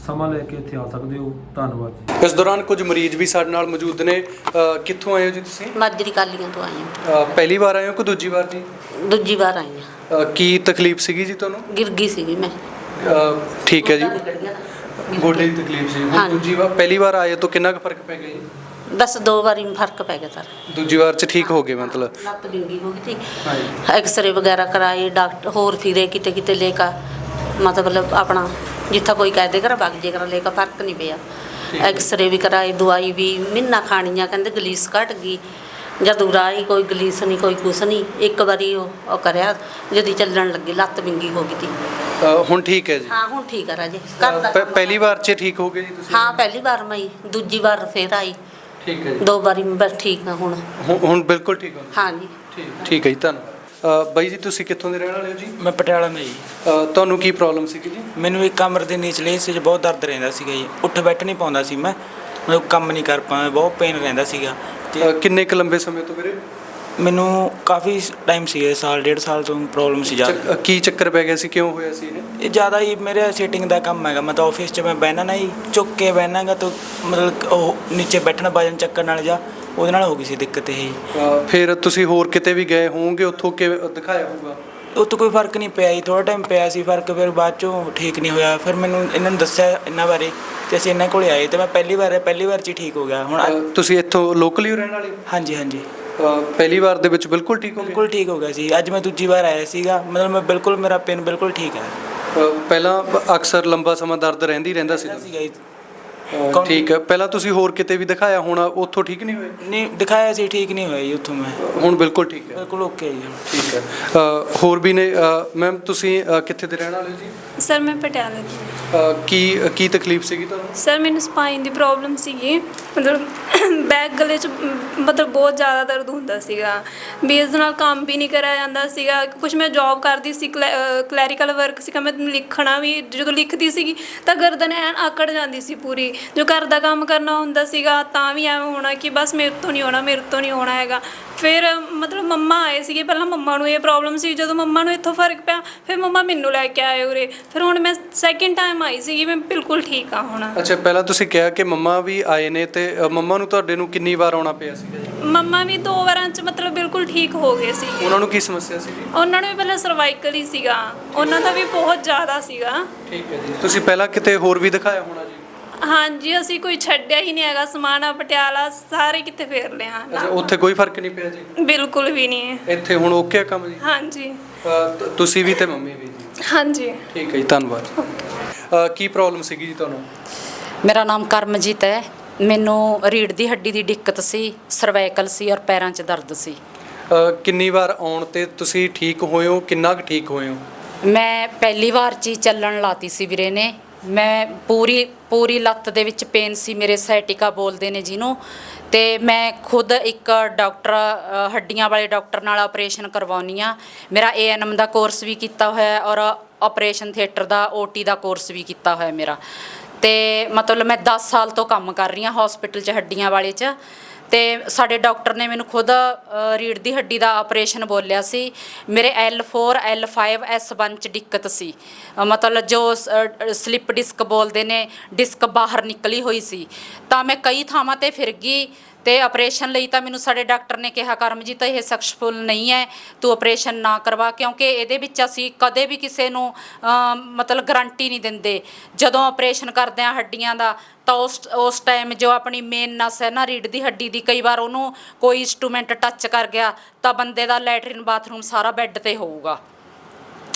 ਸਮਾਂ ਲੈ ਕੇ ਇੱਥੇ ਆ ਸਕਦੇ ਹੋ। ਧੰਨਵਾਦ ਜੀ। ਇਸ ਦੌਰਾਨ ਕੁਝ ਮਰੀਜ਼ ਵੀ ਸਾਡੇ ਨਾਲ ਮੌਜੂਦ ਨੇ। ਅ, ਕਿੱਥੋਂ ਆਏ ਹੋ ਜੀ ਤੁਸੀਂ? ਮਾਜਰੀ ਕਾਲੀਆਂ ਤੋਂ ਆਈ ਹਾਂ। ਅ, ਪਹਿਲੀ ਵਾਰ ਆਏ ਹੋ ਕਿ ਦੂਜੀ ਵਾਰ ਜੀ? ਦੂਜੀ ਵਾਰ ਆਈ ਹਾਂ। ਅ, ਕੀ ਤਕਲੀਫ ਸੀਗੀ ਜੀ ਤੁਹਾਨੂੰ? ਗਿਰ ਗਈ ਸੀਗੀ ਮੈਂ। ਅ, ਠੀਕ ਹੈ ਜੀ। ਗੋਡੇ ਦੀ ਤਕਲੀਫ ਸੀ ਹੁਣ ਹਾਂਜੀ। ਦੂਜੀ ਵਾਰ ਪਹਿਲੀ ਵਾਰ ਆਏ ਤੋਂ ਕਿੰਨਾ ਕੁ ਫ਼ਰਕ ਪੈ ਗਿਆ ਜੀ? ਬਸ ਦੋ ਵਾਰੀ ਫ਼ਰਕ ਪੈ ਗਿਆ ਸਰ। ਦੂਜੀ ਵਾਰ ਚ ਠੀਕ ਹੋ ਗਏ ਮਤਲਬ? ਲੱਤ ਡਿੰਗੀ ਹੋ ਗਈ ਥੀ ਐਕਸਰੇ ਵਗੈਰਾ ਕਰਾਏ ਡਾਕਟਰ ਹੋਰ ਫਿਰੇ ਕਿਤੇ ਕਿਤੇ ਲੈ ਕਾ ਮਤਲਬ ਆਪਣਾ ਜਿੱਥਾ ਕੋਈ ਕਹਿ ਦੇ ਕਰ ਵਗ ਜੇ ਕਰ ਲੈ ਕਾ ਫ਼ਰਕ ਨਹੀਂ ਪਿਆ। ਐਕਸਰੇ ਵੀ ਕਰਾਏ ਦਵਾਈ ਵੀ ਮਹੀਨਾ ਖਾਣੀਆਂ ਕਹਿੰਦੇ ਗਲੀਸ ਘਟ ਗਈ। ਜਦੋਂ ਰਾਈ ਕੋਈ ਗਲੀਸ ਨਹੀਂ ਕੋਈ ਕੁਛ ਨਹੀਂ ਇੱਕ ਵਾਰੀ ਉਹ ਉਹ ਕਰਿਆ ਜਦੀ ਚੱਲਣ ਲੱਗੀ ਲੱਤ ਵਿੰਗੀ ਹੋ ਗਈ ਤੀ। ਅ, ਹੁਣ ਠੀਕ ਹੈ ਜੀ? ਹਾਂ ਹੁਣ ਠੀਕ ਆ ਰਾਜੇ। ਘਰ ਦਾ ਪ- ਕੰਮ- ਪਹਿਲੀ ਵਾਰ ਚ ਠੀਕ ਹੋ ਗਏ ਜੀ ਤੁਸੀਂ? ਹਾਂ ਪਹਿਲੀ ਵਾਰ ਮੈਂ ਹੀ, ਦੂਜੀ ਵਾਰ ਫੇਰ ਆਈ। ਠੀਕ ਹੈ ਜੀ। ਦੋ ਵਾਰੀ ਮੈਂ ਬਸ ਠੀਕ ਹਾਂ ਹੁਣ। ਹੁਣ- ਹੁਣ ਬਿਲਕੁਲ ਠੀਕ ਹੋ ਹਾਂਜੀ ਠੀਕ ਠੀਕ ਹੈ ਜੀ ਧੰਨਵਾਦ ਅ, ਬਾਈ ਜੀ ਤੁਸੀਂ ਕਿੱਥੋਂ ਦੇ ਰਹਿਣ ਵਾਲੇ ਹੋ ਜੀ? ਮੈਂ ਪਟਿਆਲਾ ਮੈਂ ਜੀ। ਅ, ਤੁਹਾਨੂੰ ਕੀ ਪ੍ਰੋਬਲਮ ਸੀਗੀ ਜੀ? ਮੈਨੂੰ ਇੱਕ ਕਮਰ ਦੇ ਨੀਚਲੇ ਹਿੱਸੇ 'ਚ ਬਹੁਤ ਦਰਦ ਰਹਿੰਦਾ ਸੀਗਾ ਜੀ। ਉੱਠ ਬੈਠ ਨਹੀਂ ਪਾਉਂਦਾ ਸੀ ਮੈਂ। ਮਤਲਬ ਕੰਮ ਨਹੀਂ ਕਰ ਪਾਉਂਦਾ ਬਹੁਤ ਪੇਨ ਰਹਿੰਦਾ ਸੀਗਾ। ਤੇ ਅ, ਕਿੰਨੇ ਕੁ ਲੰਬੇ ਸਮੇਂ ਤੋਂ ਵੀਰੇ? ਮੈਨੂੰ ਕਾਫੀ ਟਾਈਮ ਸੀਗਾ ਸਾਲ ਡੇਢ ਸਾਲ ਤੋਂ ਪ੍ਰੋਬਲਮ ਸੀ ਚੱਕ- ਅ, ਕੀ ਚੱਕਰ ਪੈ ਗਿਆ ਸੀ? ਕਿਉਂ ਹੋਇਆ ਸੀ ਇਹ ਇਹ ਜ਼ਿਆਦਾ ਹੀ ਮੇਰੇ ਸੀਟਿੰਗ ਦਾ ਕੰਮ ਹੈਗਾ। ਮੈਂ ਤਾਂ ਆਫਿਸ 'ਚ ਮੈਂ ਬਹਿਣਾ ਨਾ ਹੀ ਝੁੱਕ ਕੇ ਬਹਿਣਾਗਾ ਤਾਂ ਮਤਲਬ ਉਹ ਨੀਚੇ ਬੈਠਣਾ ਵਜਨ ਚੱਕਰ ਨਾਲ ਜਾ ਉਹਦੇ ਨਾਲ ਹੋ ਗਈ ਸੀ ਦਿੱਕਤ ਇਹ। ਅ, ਫਿਰ ਤੁਸੀਂ ਹੋਰ ਕਿਤੇ ਵੀ ਗਏ ਹੋਵੋਗੇ? ਉੱਥੋਂ ਕਿ ਦਿਖਾਇਆ ਹੋਊਗਾ? ਉਹ ਤੋਂ ਕੋਈ ਫ਼ਰਕ ਨਹੀਂ ਪਿਆ ਜੀ। ਥੋੜਾ ਟਾਈਮ ਪਿਆ ਸੀ ਫ਼ਰਕ ਫਿਰ ਬਾਅਦ ਚੋਂ ਠੀਕ ਨਹੀਂ ਹੋਇਆ। ਫਿਰ ਮੈਨੂੰ ਇਹਨਾਂ ਨੇ ਦੱਸਿਆ ਇਹਨਾਂ ਬਾਰੇ ਤੇ ਅਸੀਂ ਇਹਨਾਂ ਕੋਲੇ ਆਏ ਤੇ ਮੈਂ ਪਹਿਲੀ ਵਾਰ ਪਹਿਲੀ ਵਾਰ 'ਚ ਹੀ ਠੀਕ ਹੋ ਗਿਆ। ਹੁਣ ਅੱਜ- ਅ, ਤੁਸੀਂ ਇੱਥੋਂ ਲੋਕਲੀ ਰਹਿਣ ਵਾਲੇ ਹੋ? ਹਾਂਜੀ ਹਾਂਜੀ। ਪਹਿਲੀ ਵਾਰ ਦੇ ਵਿੱਚ ਬਿਲਕੁਲ ਠੀਕ ਹੋ ਗਏ? ਬਿਲਕੁਲ ਠੀਕ ਹੋ ਗਿਆ ਸੀ ਅੱਜ ਮੈਂ ਦੂਜੀ ਵਾਰ ਆਇਆ ਸੀਗਾ। ਮਤਲਬ ਮੈਂ ਬਿਲਕੁਲ ਮੇਰਾ ਪੇਨ ਬਿਲਕੁਲ ਠੀਕ ਹੈ। ਅ, ਪਹਿਲਾਂ ਬ- ਅਕਸਰ ਲੰਬਾ ਸਮਾਂ ਦਰਦ ਰਹਿੰਦੀ ਰਹਿੰਦਾ ਸੀ ਸੀਗਾ ਜੀ। ਠੀਕ ਹੈ ਪਹਿਲਾਂ ਤੁਸੀਂ ਹੋਰ ਕਿਤੇ ਵੀ ਦਿਖਾਇਆ ਹੋਣਾ ਉੱਥੋਂ ਠੀਕ ਨਹੀਂ ਹੋਏ? ਨਹੀਂ ਦਿਖਾਇਆ ਸੀ ਠੀਕ ਨਹੀਂ ਹੋਇਆ ਜੀ ਉੱਥੋਂ ਮੈਂ। ਹੁਣ ਬਿਲਕੁਲ ਠੀਕ ਹੈ। ਬਿਲਕੁਲ ਓਕੇ ਜੀ। ਠੀਕ ਹੈ। ਅ, ਹੋਰ ਵੀ ਨੇ ਮੈਮ ਤੁਸੀਂ ਅ, ਕਿੱਥੇ ਦੇ ਰਹਿਣ ਵਾਲੇ ਹੋ ਜੀ? ਸਰ ਮੈਂ ਪਟਿਆਲਾ ਦੀ ਅ, ਕੀ ਕੀ ਤਕਲੀਫ ਸੀਗੀ ਤੁਹਾਨੂੰ? ਸਰ ਮੈਨੂੰ ਸਪਾਈਨ ਦੀ ਪ੍ਰੋਬਲਮ ਸੀਗੀ। ਮਤਲਬ ਬੈਕ ਗਲੇ 'ਚ ਮ, ਮਤਲਬ ਬਹੁਤ ਜ਼ਿਆਦਾ ਦਰਦ ਹੁੰਦਾ ਸੀਗਾ। ਵੀ ਇਸ ਨਾਲ ਕੰਮ ਵੀ ਨਹੀਂ ਕਰਿਆ ਜਾਂਦਾ ਸੀਗਾ। ਕੁਝ ਮੈਂ ਜੌਬ ਕਰਦੀ ਸੀ ਕਲੈਰੀਕਲ ਵਰਕ ਸੀਗਾ। ਮੈਂ ਲਿਖਣਾ ਵੀ ਜਦੋਂ ਲਿਖਦੀ ਸੀਗੀ ਤਾਂ ਗਰਦਨ ਐਨ ਆਕੜ ਜਾਂਦੀ ਸੀ ਪੂਰੀ। ਜੋ ਘਰ ਦਾ ਕੰਮ ਕਰਨਾ ਹੁੰਦਾ ਸੀਗਾ ਤਾਂ ਵੀ ਐਵੇਂ ਹੋਣਾ ਕਿ ਬਸ ਮੇਰੇ ਤੋਂ ਨਹੀਂ ਹੋਣਾ ਮੇਰੇ ਤੋਂ ਨਹੀਂ ਹੋਣਾ ਹੈਗਾ। ਫਿਰ ਮਤਲਬ ਮੰਮਾ ਆਏ ਸੀਗੇ ਪਹਿਲਾਂ ਮੰਮਾ ਨੂੰ ਇਹ ਪ੍ਰੋਬਲਮ ਸੀ ਜਦੋਂ ਮੰਮਾ ਨੂੰ ਇੱਥੋਂ ਫ਼ਰਕ ਪਿਆ ਫਿਰ ਮੰਮਾ ਮੈਨੂੰ ਲੈ ਕੇ ਆਏ ਉਰੇ। ਫਿਰ ਹੁਣ ਮੈਂ ਸੈਕਿੰਡ ਟਾਈਮ ਆਈ ਸੀਗੀ ਮੈਂ ਬਿਲਕੁਲ ਠੀਕ ਆ ਹੁਣ। ਅੱਛਾ ਪਹਿਲਾਂ ਤੁਸੀਂ ਕਿਹਾ ਕਿ ਮੰਮਾ ਵੀ ਆਏ ਨੇ ਤੇ ਅ, ਮੰਮਾ ਨੂੰ ਤੁਹਾਡੇ ਨੂੰ ਕਿੰਨੀ ਵਾਰ ਆਉਣਾ ਪਿਆ ਸੀਗਾ ਜੀ? ਮੰਮਾ ਵੀ ਦੋ ਵਾਰਾਂ ਚ ਮਤਲਬ ਬਿਲਕੁਲ ਠੀਕ ਹੋ ਗਏ ਸੀ। ਉਹਨਾਂ ਨੂੰ ਕੀ ਸਮੱਸਿਆ ਸੀ ਜੀ ਉਹਨਾਂ ਨੂੰ ਵੀ ਪਹਿਲਾਂ ਸਰਵਾਈਕਲ ਹੀ ਸੀਗਾ। ਉਹਨਾਂ ਦਾ ਵੀ ਬਹੁਤ ਜ਼ਿਆਦਾ ਸੀਗਾ। ਠੀਕ ਹੈ ਜੀ। ਤੁਸੀਂ ਪਹਿਲਾਂ ਕਿਤੇ ਹੋਰ ਵੀ ਦਿਖਾਇਆ ਹੋਣਾ ਜੀ? ਹਾਂਜੀ ਅਸੀਂ ਕੋਈ ਛੱਡਿਆ ਹੀ ਨਹੀਂ ਹੈਗਾ ਸਮਾਣਾ ਪਟਿਆਲਾ ਸਾਰੇ ਕਿਤੇ ਫੇਰ ਲਿਆ ਅੱਛਾ ਉੱਥੇ ਕੋਈ ਫ਼ਰਕ ਨਹੀਂ ਪਿਆ ਜੀ? ਬਿਲਕੁਲ ਵੀ ਨਹੀਂ। ਇੱਥੇ ਹੁਣ ਓਕੇ ਆ ਕੰਮ ਜੀ? ਹਾਂਜੀ। ਤ- ਤੁਸੀਂ ਵੀ ਤੇ ਮੰਮੀ ਵੀ ਜੀ? ਹਾਂਜੀ। ਠੀਕ ਹੈ ਜੀ ਧੰਨਵਾਦ ਅ, ਕੀ ਪ੍ਰੋਬਲਮ ਸੀਗੀ ਜੀ ਤੁਹਾਨੂੰ? ਮੇਰਾ ਨਾਮ ਕਰਮਜੀਤ ਹੈ। ਮੈਨੂੰ ਰੀੜ ਦੀ ਹੱਡੀ ਦੀ ਦਿੱਕਤ ਸੀ ਸਰਵਾਈਕਲ ਸੀ ਔਰ ਪੈਰਾਂ 'ਚ ਦਰਦ ਸੀ। ਕਿੰਨੀ ਵਾਰ ਆਉਣ ਤੇ ਤੁਸੀਂ ਠੀਕ ਹੋਏ ਹੋ ਕਿੰਨਾ ਕੁ ਠੀਕ ਹੋਏ ਹੋ? ਮੈਂ ਪਹਿਲੀ ਵਾਰ 'ਚ ਹੀ ਚੱਲਣ ਲਾਤੀ ਸੀ ਵੀਰੇ ਨੇ। ਮੈਂ ਪੂਰੀ ਪੂਰੀ ਲੱਤ ਦੇ ਵਿੱਚ ਪੇਨ ਸੀ ਮੇਰੇ ਸੈਟਿਕਾ ਬੋਲਦੇ ਨੇ ਜਿਹਨੂੰ। ਤੇ ਮੈਂ ਖੁਦ ਇੱਕ ਡਾਕਟਰ ਅ, ਹੱਡੀਆਂ ਵਾਲੇ ਡਾਕਟਰ ਨਾਲ ਆਪਰੇਸ਼ਨ ਕਰਵਾਉਣੀ ਆ ਮੇਰਾ ਏਐਨਐਮ ਦਾ ਕੋਰਸ ਵੀ ਕੀਤਾ ਹੋਇਆ ਹੈ ਔਰ ਆਪਰੇਸ਼ਨ ਥੀਏਟਰ ਦਾ ਓਟੀ ਦਾ ਕੋਰਸ ਵੀ ਕੀਤਾ ਹੋਇਆ ਮੇਰਾ। ਤੇ ਮਤਲਬ ਮੈਂ 10 ਸਾਲ ਤੋਂ ਕੰਮ ਕਰ ਰਹੀ ਹਾਂ ਹਸਪੀਟਲ 'ਚ ਹੱਡੀਆਂ ਵਾਲੇ 'ਚ। ਤੇ ਸਾਡੇ ਡਾਕਟਰ ਨੇ ਮੈਨੂੰ ਖੁਦ ਅ, ਰੀੜ ਦੀ ਹੱਡੀ ਦਾ ਆਪਰੇਸ਼ਨ ਬੋਲਿਆ ਸੀ। ਮੇਰੇ L4 L5 S1 ਚ ਦਿੱਕਤ ਸੀ। ਮਤਲਬ ਜੋ ਸਲਿਪ ਡਿਸਕ ਬੋਲਦੇ ਨੇ ਡਿਸਕ ਬਾਹਰ ਨਿਕਲੀ ਹੋਈ ਸੀ। ਤਾਂ ਮੈਂ ਕਈ ਥਾਵਾਂ ਤੇ ਫਿਰ ਗਈ। ਤੇ ਆਪਰੇਸ਼ਨ ਲਈ ਤਾਂ ਮੈਨੂੰ ਸਾਡੇ ਡਾਕਟਰ ਨੇ ਕਿਹਾ ਕਰਮਜੀਤ ਇਹ ਸਕਸੈਸਫੁਲ ਨਹੀਂ ਹੈ ਤੂੰ ਆਪਰੇਸ਼ਨ ਨਾ ਕਰਵਾ ਕਿਉਂਕਿ ਇਹਦੇ ਵਿੱਚ ਅਸੀਂ ਕਦੇ ਵੀ ਕਿਸੇ ਨੂੰ ਅ, ਮਤਲਬ ਗਰੰਟੀ ਨਹੀਂ ਦਿੰਦੇ। ਜਦੋਂ ਆਪਰੇਸ਼ਨ ਕਰਦੇ ਆ ਹੱਡੀਆਂ ਦਾ ਤਾਂ ਉਸ ਉਸ ਟਾਈਮ ਜੋ ਆਪਣੀ ਮੇਨ ਨਸ ਹੈ ਨਾ ਰੀੜ ਦੀ ਹੱਡੀ ਦੀ ਕਈ ਵਾਰ ਉਹਨੂੰ ਕੋਈ ਇੰਸਟਰੂਮੈਂਟ ਟੱਚ ਕਰ ਗਿਆ ਤਾਂ ਬੰਦੇ ਦਾ ਲੈਟਰਿਨ ਬਾਥਰੂਮ ਸਾਰਾ ਬੈੱਡ ਤੇ ਹੋਊਗਾ।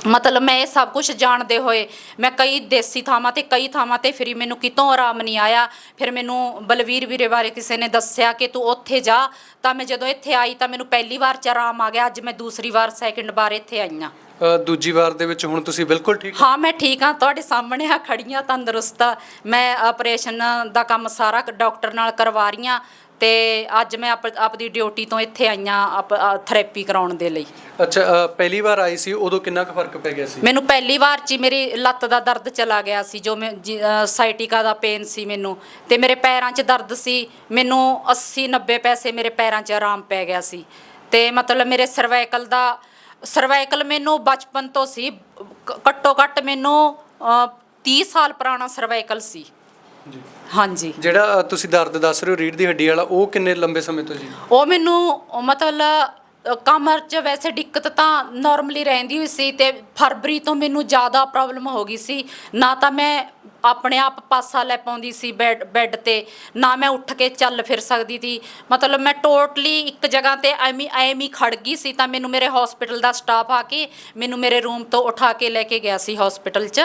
ਮਤਲਬ ਮੈਂ ਇਹ ਸਭ ਕੁਝ ਜਾਣਦੇ ਹੋਏ ਮੈਂ ਕਈ ਦੇਸੀ ਥਾਵਾਂ ਤੇ ਕਈ ਥਾਵਾਂ ਤੇ ਫਿਰੀ ਮੈਨੂੰ ਕਿਤੋਂ ਆਰਾਮ ਨਹੀਂ ਆਇਆ। ਫਿਰ ਮੈਨੂੰ ਬਲਵੀਰ ਵੀਰੇ ਬਾਰੇ ਕਿਸੇ ਨੇ ਦੱਸਿਆ ਕਿ ਤੂੰ ਉੱਥੇ ਜਾ ਤਾਂ ਮੈਂ ਜਦੋਂ ਇੱਥੇ ਆਈ ਤਾਂ ਮੈਨੂੰ ਪਹਿਲੀ ਵਾਰ ਚ ਆਰਾਮ ਆ ਗਿਆ ਅੱਜ ਮੈਂ ਦੂਸਰੀ ਵਾਰ ਸੈਕਿੰਡ ਵਾਰ ਇੱਥੇ ਆਈ ਅ, ਦੂਜੀ ਵਾਰ ਦੇ ਵਿੱਚ ਹੁਣ ਤੁਸੀਂ ਬਿਲਕੁਲ ਠੀਕ ਹਾਂ ਮੈਂ ਠੀਕ ਹਾਂ ਤੁਹਾਡੇ ਸਾਹਮਣੇ ਆ ਖੜੀਆਂ ਤੰਦਰੁਸਤ ਆ। ਮੈਂ ਆਪਰੇਸ਼ਨ ਦਾ ਕੰਮ ਸਾਰਾ ਡਾਕਟਰ ਨਾਲ ਕਰਵਾ ਰਹੀ ਹਾਂ। ਤੇ ਅੱਜ ਮੈਂ ਆਪ ਆਪਦੀ ਡਿਊਟੀ ਤੋਂ ਇੱਥੇ ਆਈਆਂ ਥੈਰੇਪੀ ਕਰਾਉਣ ਦੇ ਲਈ। ਅੱਛਾ ਅ, ਪਹਿਲੀ ਵਾਰ ਆਈ ਸੀ ਉਦੋਂ ਕਿੰਨਾ ਕੁ ਫ਼ਰਕ ਪੈ ਗਿਆ ਸੀ? ਮੈਨੂੰ ਪਹਿਲੀ ਵਾਰ 'ਚ ਹੀ ਮੇਰੀ ਲੱਤ ਦਾ ਦਰਦ ਚਲਾ ਗਿਆ ਸੀ ਜੋ ਮੈਂ ਜੀ- ਅ, ਸਾਈਟਿਕਾ ਦਾ ਪੇਨ ਸੀ ਮੈਨੂੰ। ਤੇ ਮੇਰੇ ਪੈਰਾਂ 'ਚ ਦਰਦ ਸੀ ਮੈਨੂੰ 80 90 ਪੈਸੇ ਮੇਰੇ ਪੈਰਾਂ 'ਚ ਆਰਾਮ ਪੈ ਗਿਆ ਸੀ। ਤੇ ਮਤਲਬ ਮੇਰੇ ਸਰਵਾਈਕਲ ਦਾ ਸਰਵਾਈਕਲ ਮੈਨੂੰ ਬਚਪਨ ਤੋਂ ਸੀ ਕ- ਘੱਟੋ ਘੱਟ ਮੈਨੂੰ ਅ, 30 ਸਾਲ ਪੁਰਾਣਾ ਸਰਵਾਈਕਲ ਸੀ। ਹਾਂਜੀ। ਜਿਹੜਾ ਅ, ਤੁਸੀਂ ਦਰਦ ਦੱਸ ਰਹੇ ਹੋ ਰੀੜ ਦੀ ਹੱਡੀ ਵਾਲਾ ਉਹ ਕਿੰਨੇ ਲੰਬੇ ਸਮੇਂ ਤੋਂ ਜੀ? ਉਹ ਮੈਨੂੰ ਉਹ ਮਤਲਬ ਅ, ਕਮਰ 'ਚ ਵੈਸੇ ਦਿੱਕਤ ਤਾਂ ਨਾਰਮਲੀ ਰਹਿੰਦੀ ਹੋਈ ਸੀ ਤੇ ਫਰਵਰੀ ਤੋਂ ਮੈਨੂੰ ਜ਼ਿਆਦਾ ਪ੍ਰੋਬਲਮ ਹੋ ਗਈ ਸੀ। ਨਾ ਤਾਂ ਮੈਂ ਆਪਣੇ ਆਪ ਪਾਸਾ ਲੈ ਪਾਉਂਦੀ ਸੀ ਬੈੱਡ ਬੈੱਡ ਤੇ। ਨਾ ਮੈਂ ਉੱਠ ਕੇ ਚੱਲ ਫਿਰ ਸਕਦੀ ਸੀ। ਮਤਲਬ ਮੈਂ ਟੋਟਲੀ ਇੱਕ ਜਗ੍ਹਾ ਤੇ ਐਵੇਂ ਐਵੇਂ ਖੜ ਗਈ ਸੀ ਤਾਂ ਮੈਨੂੰ ਮੇਰੇ ਹਸਪੀਟਲ ਦਾ ਸਟਾਫ ਆ ਕੇ ਮੈਨੂੰ ਮੇਰੇ ਰੂਮ ਤੋਂ ਉਠਾ ਕੇ ਲੈ ਕੇ ਗਿਆ ਸੀ ਹਸਪੀਟਲ 'ਚ।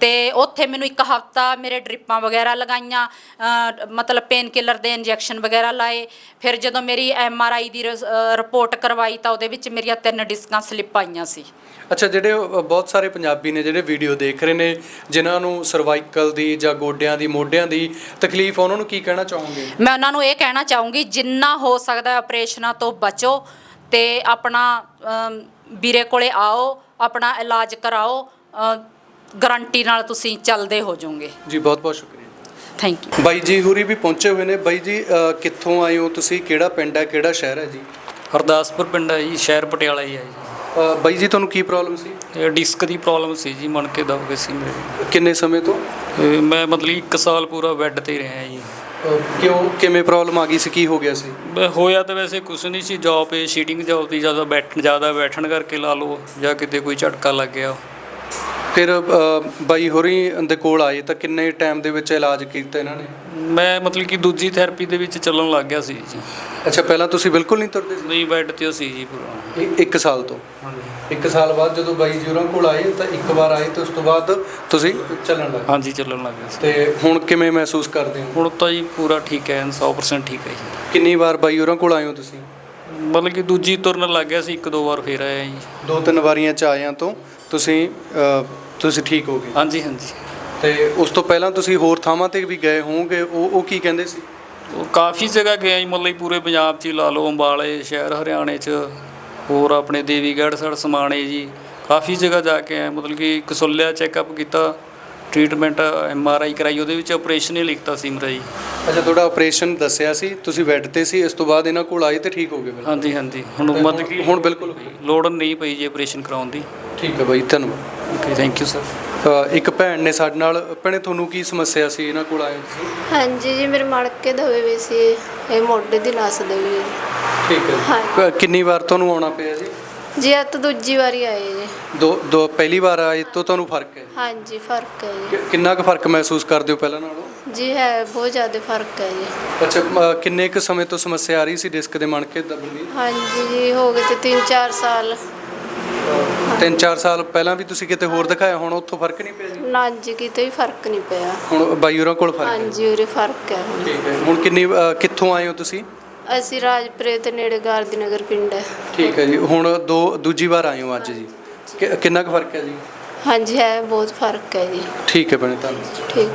ਤੇ ਉੱਥੇ ਮੈਨੂੰ ਇੱਕ ਹਫਤਾ ਮੇਰੇ ਡ੍ਰਿਪਾਂ ਵਗੈਰਾ ਲਗਾਈਆਂ ਮਤਲਬ ਪੇਨ ਕਿਲਰ ਦੇ ਇੰਜੈਕਸ਼ਨ ਵਗੈਰਾ ਲਾਏ। ਫਿਰ ਜਦੋਂ ਮੇਰੀ ਐਮ ਆਰ ਆਈ ਦੀ ਰਿਸ- ਅ, ਰਿਪੋਰਟ ਕਰਵਾਈ ਤਾਂ ਉਹਦੇ ਵਿੱਚ ਮੇਰੀਆਂ ਤਿੰਨ ਡਿਸਕਾਂ ਸਲਿੱਪ ਆਈਆਂ ਸੀ। ਅੱਛਾ ਜਿਹੜੇ ਬਹੁਤ ਸਾਰੇ ਪੰਜਾਬੀ ਨੇ ਜਿਹੜੇ ਵੀਡੀਓ ਦੇਖ ਰਹੇ ਨੇ ਜਿਨ੍ਹਾਂ ਨੂੰ ਸਰਵਾਈਕਲ ਦੀ ਜਾਂ ਗੋਡਿਆਂ ਦੀ ਮੋਢਿਆਂ ਦੀ ਤਕਲੀਫ ਉਹਨਾਂ ਨੂੰ ਕੀ ਕਹਿਣਾ ਚਾਹੋਗੇ? ਮੈਂ ਉਹਨਾਂ ਨੂੰ ਇਹ ਕਹਿਣਾ ਚਾਹੂੰਗੀ ਜਿੰਨਾ ਹੋ ਸਕਦਾ ਹੈ ਆਪਰੇਸ਼ਨਾਂ ਤੋਂ ਬਚੋ ਤੇ ਆਪਣਾ ਅਮ, ਵੀਰੇ ਕੋਲੇ ਆਓ ਆਪਣਾ ਇਲਾਜ ਕਰਾਓ ਗਾਰੰਟੀ ਨਾਲ ਤੁਸੀਂ ਚੱਲਦੇ ਹੋ ਜਾਓਗੇ। ਜੀ ਬਹੁਤ ਬਹੁਤ ਸ਼ੁਕਰੀਆ। ਥੈਂਕ ਯੂ ਬਾਈ ਜੀ ਹੁਰੀ ਵੀ ਪਹੁੰਚੇ ਹੋਏ ਨੇ। ਬਾਈ ਜੀ ਅ, ਕਿੱਥੋਂ ਆਏ ਹੋ ਤੁਸੀਂ? ਕਿਹੜਾ ਪਿੰਡ ਹੈ ਕਿਹੜਾ ਸ਼ਹਿਰ ਹੈ ਜੀ? ਹਰਦਾਸਪੁਰ ਪਿੰਡ ਹੈ ਜੀ ਸ਼ਹਿਰ ਪਟਿਆਲਾ ਹੀ ਹੈ ਜੀ। ਅ, ਬਾਈ ਜੀ ਤੁਹਾਨੂੰ ਕੀ ਪ੍ਰੋਬਲਮ ਸੀ? ਇਹ ਡਿਸਕ ਦੀ ਪ੍ਰੋਬਲਮ ਸੀ ਜੀ ਮਣ ਕੇ ਦਬ ਗਏ ਸੀ ਮੇਰੇ। ਕਿੰਨੇ ਸਮੇਂ ਤੋਂ? ਇਹ ਮੈਂ ਮਤਲਬ ਇੱਕ ਸਾਲ ਪੂਰਾ ਬੈੱਡ ਤੇ ਰਿਹਾ ਜੀ। ਅ, ਕਿਉਂ ਕਿਵੇਂ ਪ੍ਰੋਬਲਮ ਆ ਗਈ ਸੀ? ਕੀ ਹੋ ਗਿਆ ਸੀ? ਬ- ਹੋਇਆ ਤਾਂ ਵੈਸੇ ਕੁਛ ਨਹੀਂ ਸੀ ਜੌਬ ਇਹ ਸ਼ੀਟਿੰਗ ਜੌਬ ਦੀ ਜ਼ਿਆਦਾ ਬੈਠ ਜ਼ਿਆਦਾ ਬੈਠਣ ਕਰਕੇ ਲਾ ਲਓ ਜਾਂ ਕਿਤੇ ਕੋਈ ਝਟਕਾ ਲੱਗ ਗਿਆ। ਫਿਰ ਅ, ਬਾਈ ਹੋਰੀ ਦੇ ਕੋਲ ਆਏ ਤਾਂ ਕਿੰਨੇ ਟਾਈਮ ਦੇ ਵਿੱਚ ਇਲਾਜ ਕੀਤਾ ਇਹਨਾਂ ਨੇ? ਮੈਂ ਮਤਲਬ ਕਿ ਦੂਜੀ ਥੈਰੇਪੀ ਦੇ ਵਿੱਚ ਚੱਲਣ ਲੱਗ ਗਿਆ ਸੀ ਜੀ। ਅੱਛਾ ਪਹਿਲਾਂ ਤੁਸੀਂ ਬਿਲਕੁਲ ਨਹੀਂ ਤੁਰਦੇ ਸੀ? ਨਹੀਂ ਬੈੱਡ ਤੇ ਉਹ ਸੀ ਜੀ ਪੂਰਾ। ਇੱਕ ਸਾਲ ਤੋਂ? ਇੱਕ ਸਾਲ ਬਾਅਦ ਜਦੋਂ ਬਾਈ ਜੀ ਹੋਰਾਂ ਕੋਲ ਆਏ ਤਾਂ ਇੱਕ ਵਾਰ ਆਏ ਤੇ ਉਸ ਤੋਂ ਬਾਅਦ ਤੁਸੀਂ ਚੱਲਣ ਲੱਗ ਹਾਂਜੀ ਚੱਲਣ ਲੱਗ ਗਿਆ ਸੀ। ਤੇ ਹੁਣ ਕਿਵੇਂ ਮਹਿਸੂਸ ਕਰਦੇ ਹੋ? ਹੁਣ ਤਾਂ ਜੀ ਪੂਰਾ ਠੀਕ ਹੈ 100% ਠੀਕ ਹੈ ਜੀ। ਕਿੰਨੀ ਵਾਰ ਬਾਈ ਹੋਰਾਂ ਕੋਲ ਆਏ ਹੋ ਤੁਸੀਂ? ਮਤਲਬ ਕਿ ਦੂਜੀ ਤੁਰਨ ਲੱਗ ਗਿਆ ਸੀ ਇੱਕ ਦੋ ਵਾਰ ਫੇਰ ਆਇਆ ਜੀ। ਦੋ ਤਿੰਨ ਵਾਰੀਆਂ ਚ ਆਇਆਂ ਤੋਂ ਤੁਸੀਂ ਅ, ਤੁਸੀਂ ਠੀਕ ਹੋ ਗਏ? ਹਾਂਜੀ ਹਾਂਜੀ। ਤੇ ਉਸ ਤੋਂ ਪਹਿਲਾਂ ਤੁਸੀਂ ਹੋਰ ਥਾਵਾਂ ਤੇ ਵੀ ਗਏ ਹੋਵੋਗੇ ਉਹ ਉਹ ਕੀ ਕਹਿੰਦੇ ਸੀ? ਉਹ ਕਾਫੀ ਜਗ੍ਹਾ ਗਿਆ ਜੀ ਮਤਲਬ ਕਿ ਪੂਰੇ ਪੰਜਾਬ 'ਚ ਹੀ ਲਾ ਲਓ ਅੰਬਾਲੇ ਸ਼ਹਿਰ ਹਰਿਆਣੇ 'ਚ ਹੋਰ ਆਪਣੇ ਦੇਵੀਗੜ੍ਹ ਸੜ ਸਮਾਣੇ ਜੀ ਕਾਫੀ ਜਗ੍ਹਾ ਜਾ ਕੇ ਆਏ ਮਤਲਬ ਕਿ ਕਸੁੱਲਿਆ ਚੈੱਕਅਪ ਕੀਤਾ। ਟ੍ਰੀਟਮੈਂਟ ਐਮ ਆਰ ਆਈ ਕਰਾਈ ਉਹਦੇ ਵਿੱਚ ਆਪਰੇਸ਼ਨ ਹੀ ਲਿਖਤਾ ਸੀ ਮੇਰਾ ਜੀ। ਅੱਛਾ ਤੁਹਾਡਾ ਆਪਰੇਸ਼ਨ ਦੱਸਿਆ ਸੀ ਤੁਸੀਂ ਬੈੱਡ ਤੇ ਸੀ ਇਸ ਤੋਂ ਬਾਅਦ ਇਹਨਾਂ ਕੋਲ ਆਏ ਤੇ ਠੀਕ ਹੋ ਗਏ ਬਿਲਕੁਲ ਹਾਂਜੀ ਹਾਂਜੀ। ਹੁਣ ਤੇ ਮਤਲਬ ਕਿ ਹੁਣ ਬਿਲਕੁਲ ਲੋੜ ਨਹੀਂ ਪਈ ਜੀ ਆਪਰੇਸ਼ਨ ਕਰਾਉਣ ਦੀ। ਠੀਕ ਹੈ ਬਾਈ ਧੰਨਵਾਦ। ਓਕੇ ਥੈਂਕ ਯੂ ਸਰ ਅ, ਇੱਕ ਭੈਣ ਨੇ ਸਾਡੇ ਨਾਲ ਭੈਣੇ ਤੁਹਾਨੂੰ ਕੀ ਸਮੱਸਿਆ ਸੀ? ਇਹਨਾਂ ਕੋਲ ਆਏ ਸੀ? ਹਾਂਜੀ ਜੀ ਮੇਰੇ ਮਣਕੇ ਦਵੇ ਵੇ ਸੀ ਇਹ ਮੋਢੇ ਦੀ ਨਸ ਦੇ ਵੀ ਠੀਕ ਹੈ। ਕ- ਕਿੰਨੀ ਵਾਰ ਤੁਹਾਨੂੰ ਆਉਣਾ ਪਿਆ ਜੀ? ਜੀ ਇਹ ਤਾਂ ਦੂਜੀ ਵਾਰੀ ਆਏ ਜੀ। ਦੋ ਦੋ ਪਹਿਲੀ ਵਾਰ ਆਏ ਤੋਂ ਤੁਹਾਨੂੰ ਫ਼ਰਕ ਹੈ? ਹਾਂਜੀ ਫ਼ਰਕ ਹੈ ਜੀ। ਕਿ- ਕਿੰਨਾ ਕੁ ਫ਼ਰਕ ਮਹਿਸੂਸ ਕਰਦੇ ਹੋ ਪਹਿਲਾਂ ਨਾਲੋਂ? ਜੀ ਹੈ ਬਹੁਤ ਜ਼ਿਆਦਾ ਫ਼ਰਕ ਹੈ ਜੀ। ਅੱਛਾ ਕਿੰਨੇ ਕੁ ਸਮੇਂ ਤੋਂ ਸਮੱਸਿਆ ਆ ਰਹੀ ਸੀ ਡਿਸਕ ਦੇ ਮਣਕੇ ਦਬਣ ਦੀ? ਹਾਂਜੀ ਜੀ ਹੋ ਗਏ ਤੇ 3-4 ਸਾਲ। ਤਿੰਨ ਚਾਰ ਸਾਲ ਪਹਿਲਾਂ ਵੀ ਤੁਸੀਂ ਕਿਤੇ ਹੋਰ ਦਿਖਾਇਆ ਹੁਣ ਉੱਥੋਂ ਫ਼ਰਕ ਨਹੀਂ ਪਿਆ ਜੀ? ਨਾ ਜੀ ਕਿਤੇ ਵੀ ਫ਼ਰਕ ਨਹੀਂ ਪਿਆ। ਹੁਣ ਬਾਈ ਹੋਰਾਂ ਕੋਲ ਫ਼ਰਕ ਹੈ? ਹਾਂਜੀ ਉਰੇ ਫ਼ਰਕ ਹੈ। ਹੁਣ ਠੀਕ ਹੈ। ਹੁਣ ਕਿੰਨੀ ਅ, ਕਿੱਥੋਂ ਆਏ ਹੋ ਤੁਸੀਂ? ਅਸੀਂ ਰਾਜਪੁਰੇ ਦੇ ਨੇੜੇ ਗਾਰਦੀ ਨਗਰ ਪਿੰਡ ਹੈ। ਠੀਕ ਹੈ ਜੀ ਹੁਣ ਦੋ ਦੂਜੀ ਵਾਰ ਆਏ ਹੋ ਅੱਜ ਜੀ। ਕਿ- ਕਿੰਨਾ ਕੁ ਫ਼ਰਕ ਹੈ ਜੀ? ਹਾਂਜੀ ਹੈ ਬਹੁਤ ਫ਼ਰਕ ਹੈ ਜੀ। ਠੀਕ ਹੈ ਭੈਣੇ ਧੰਨਵਾਦ। ਠੀਕ।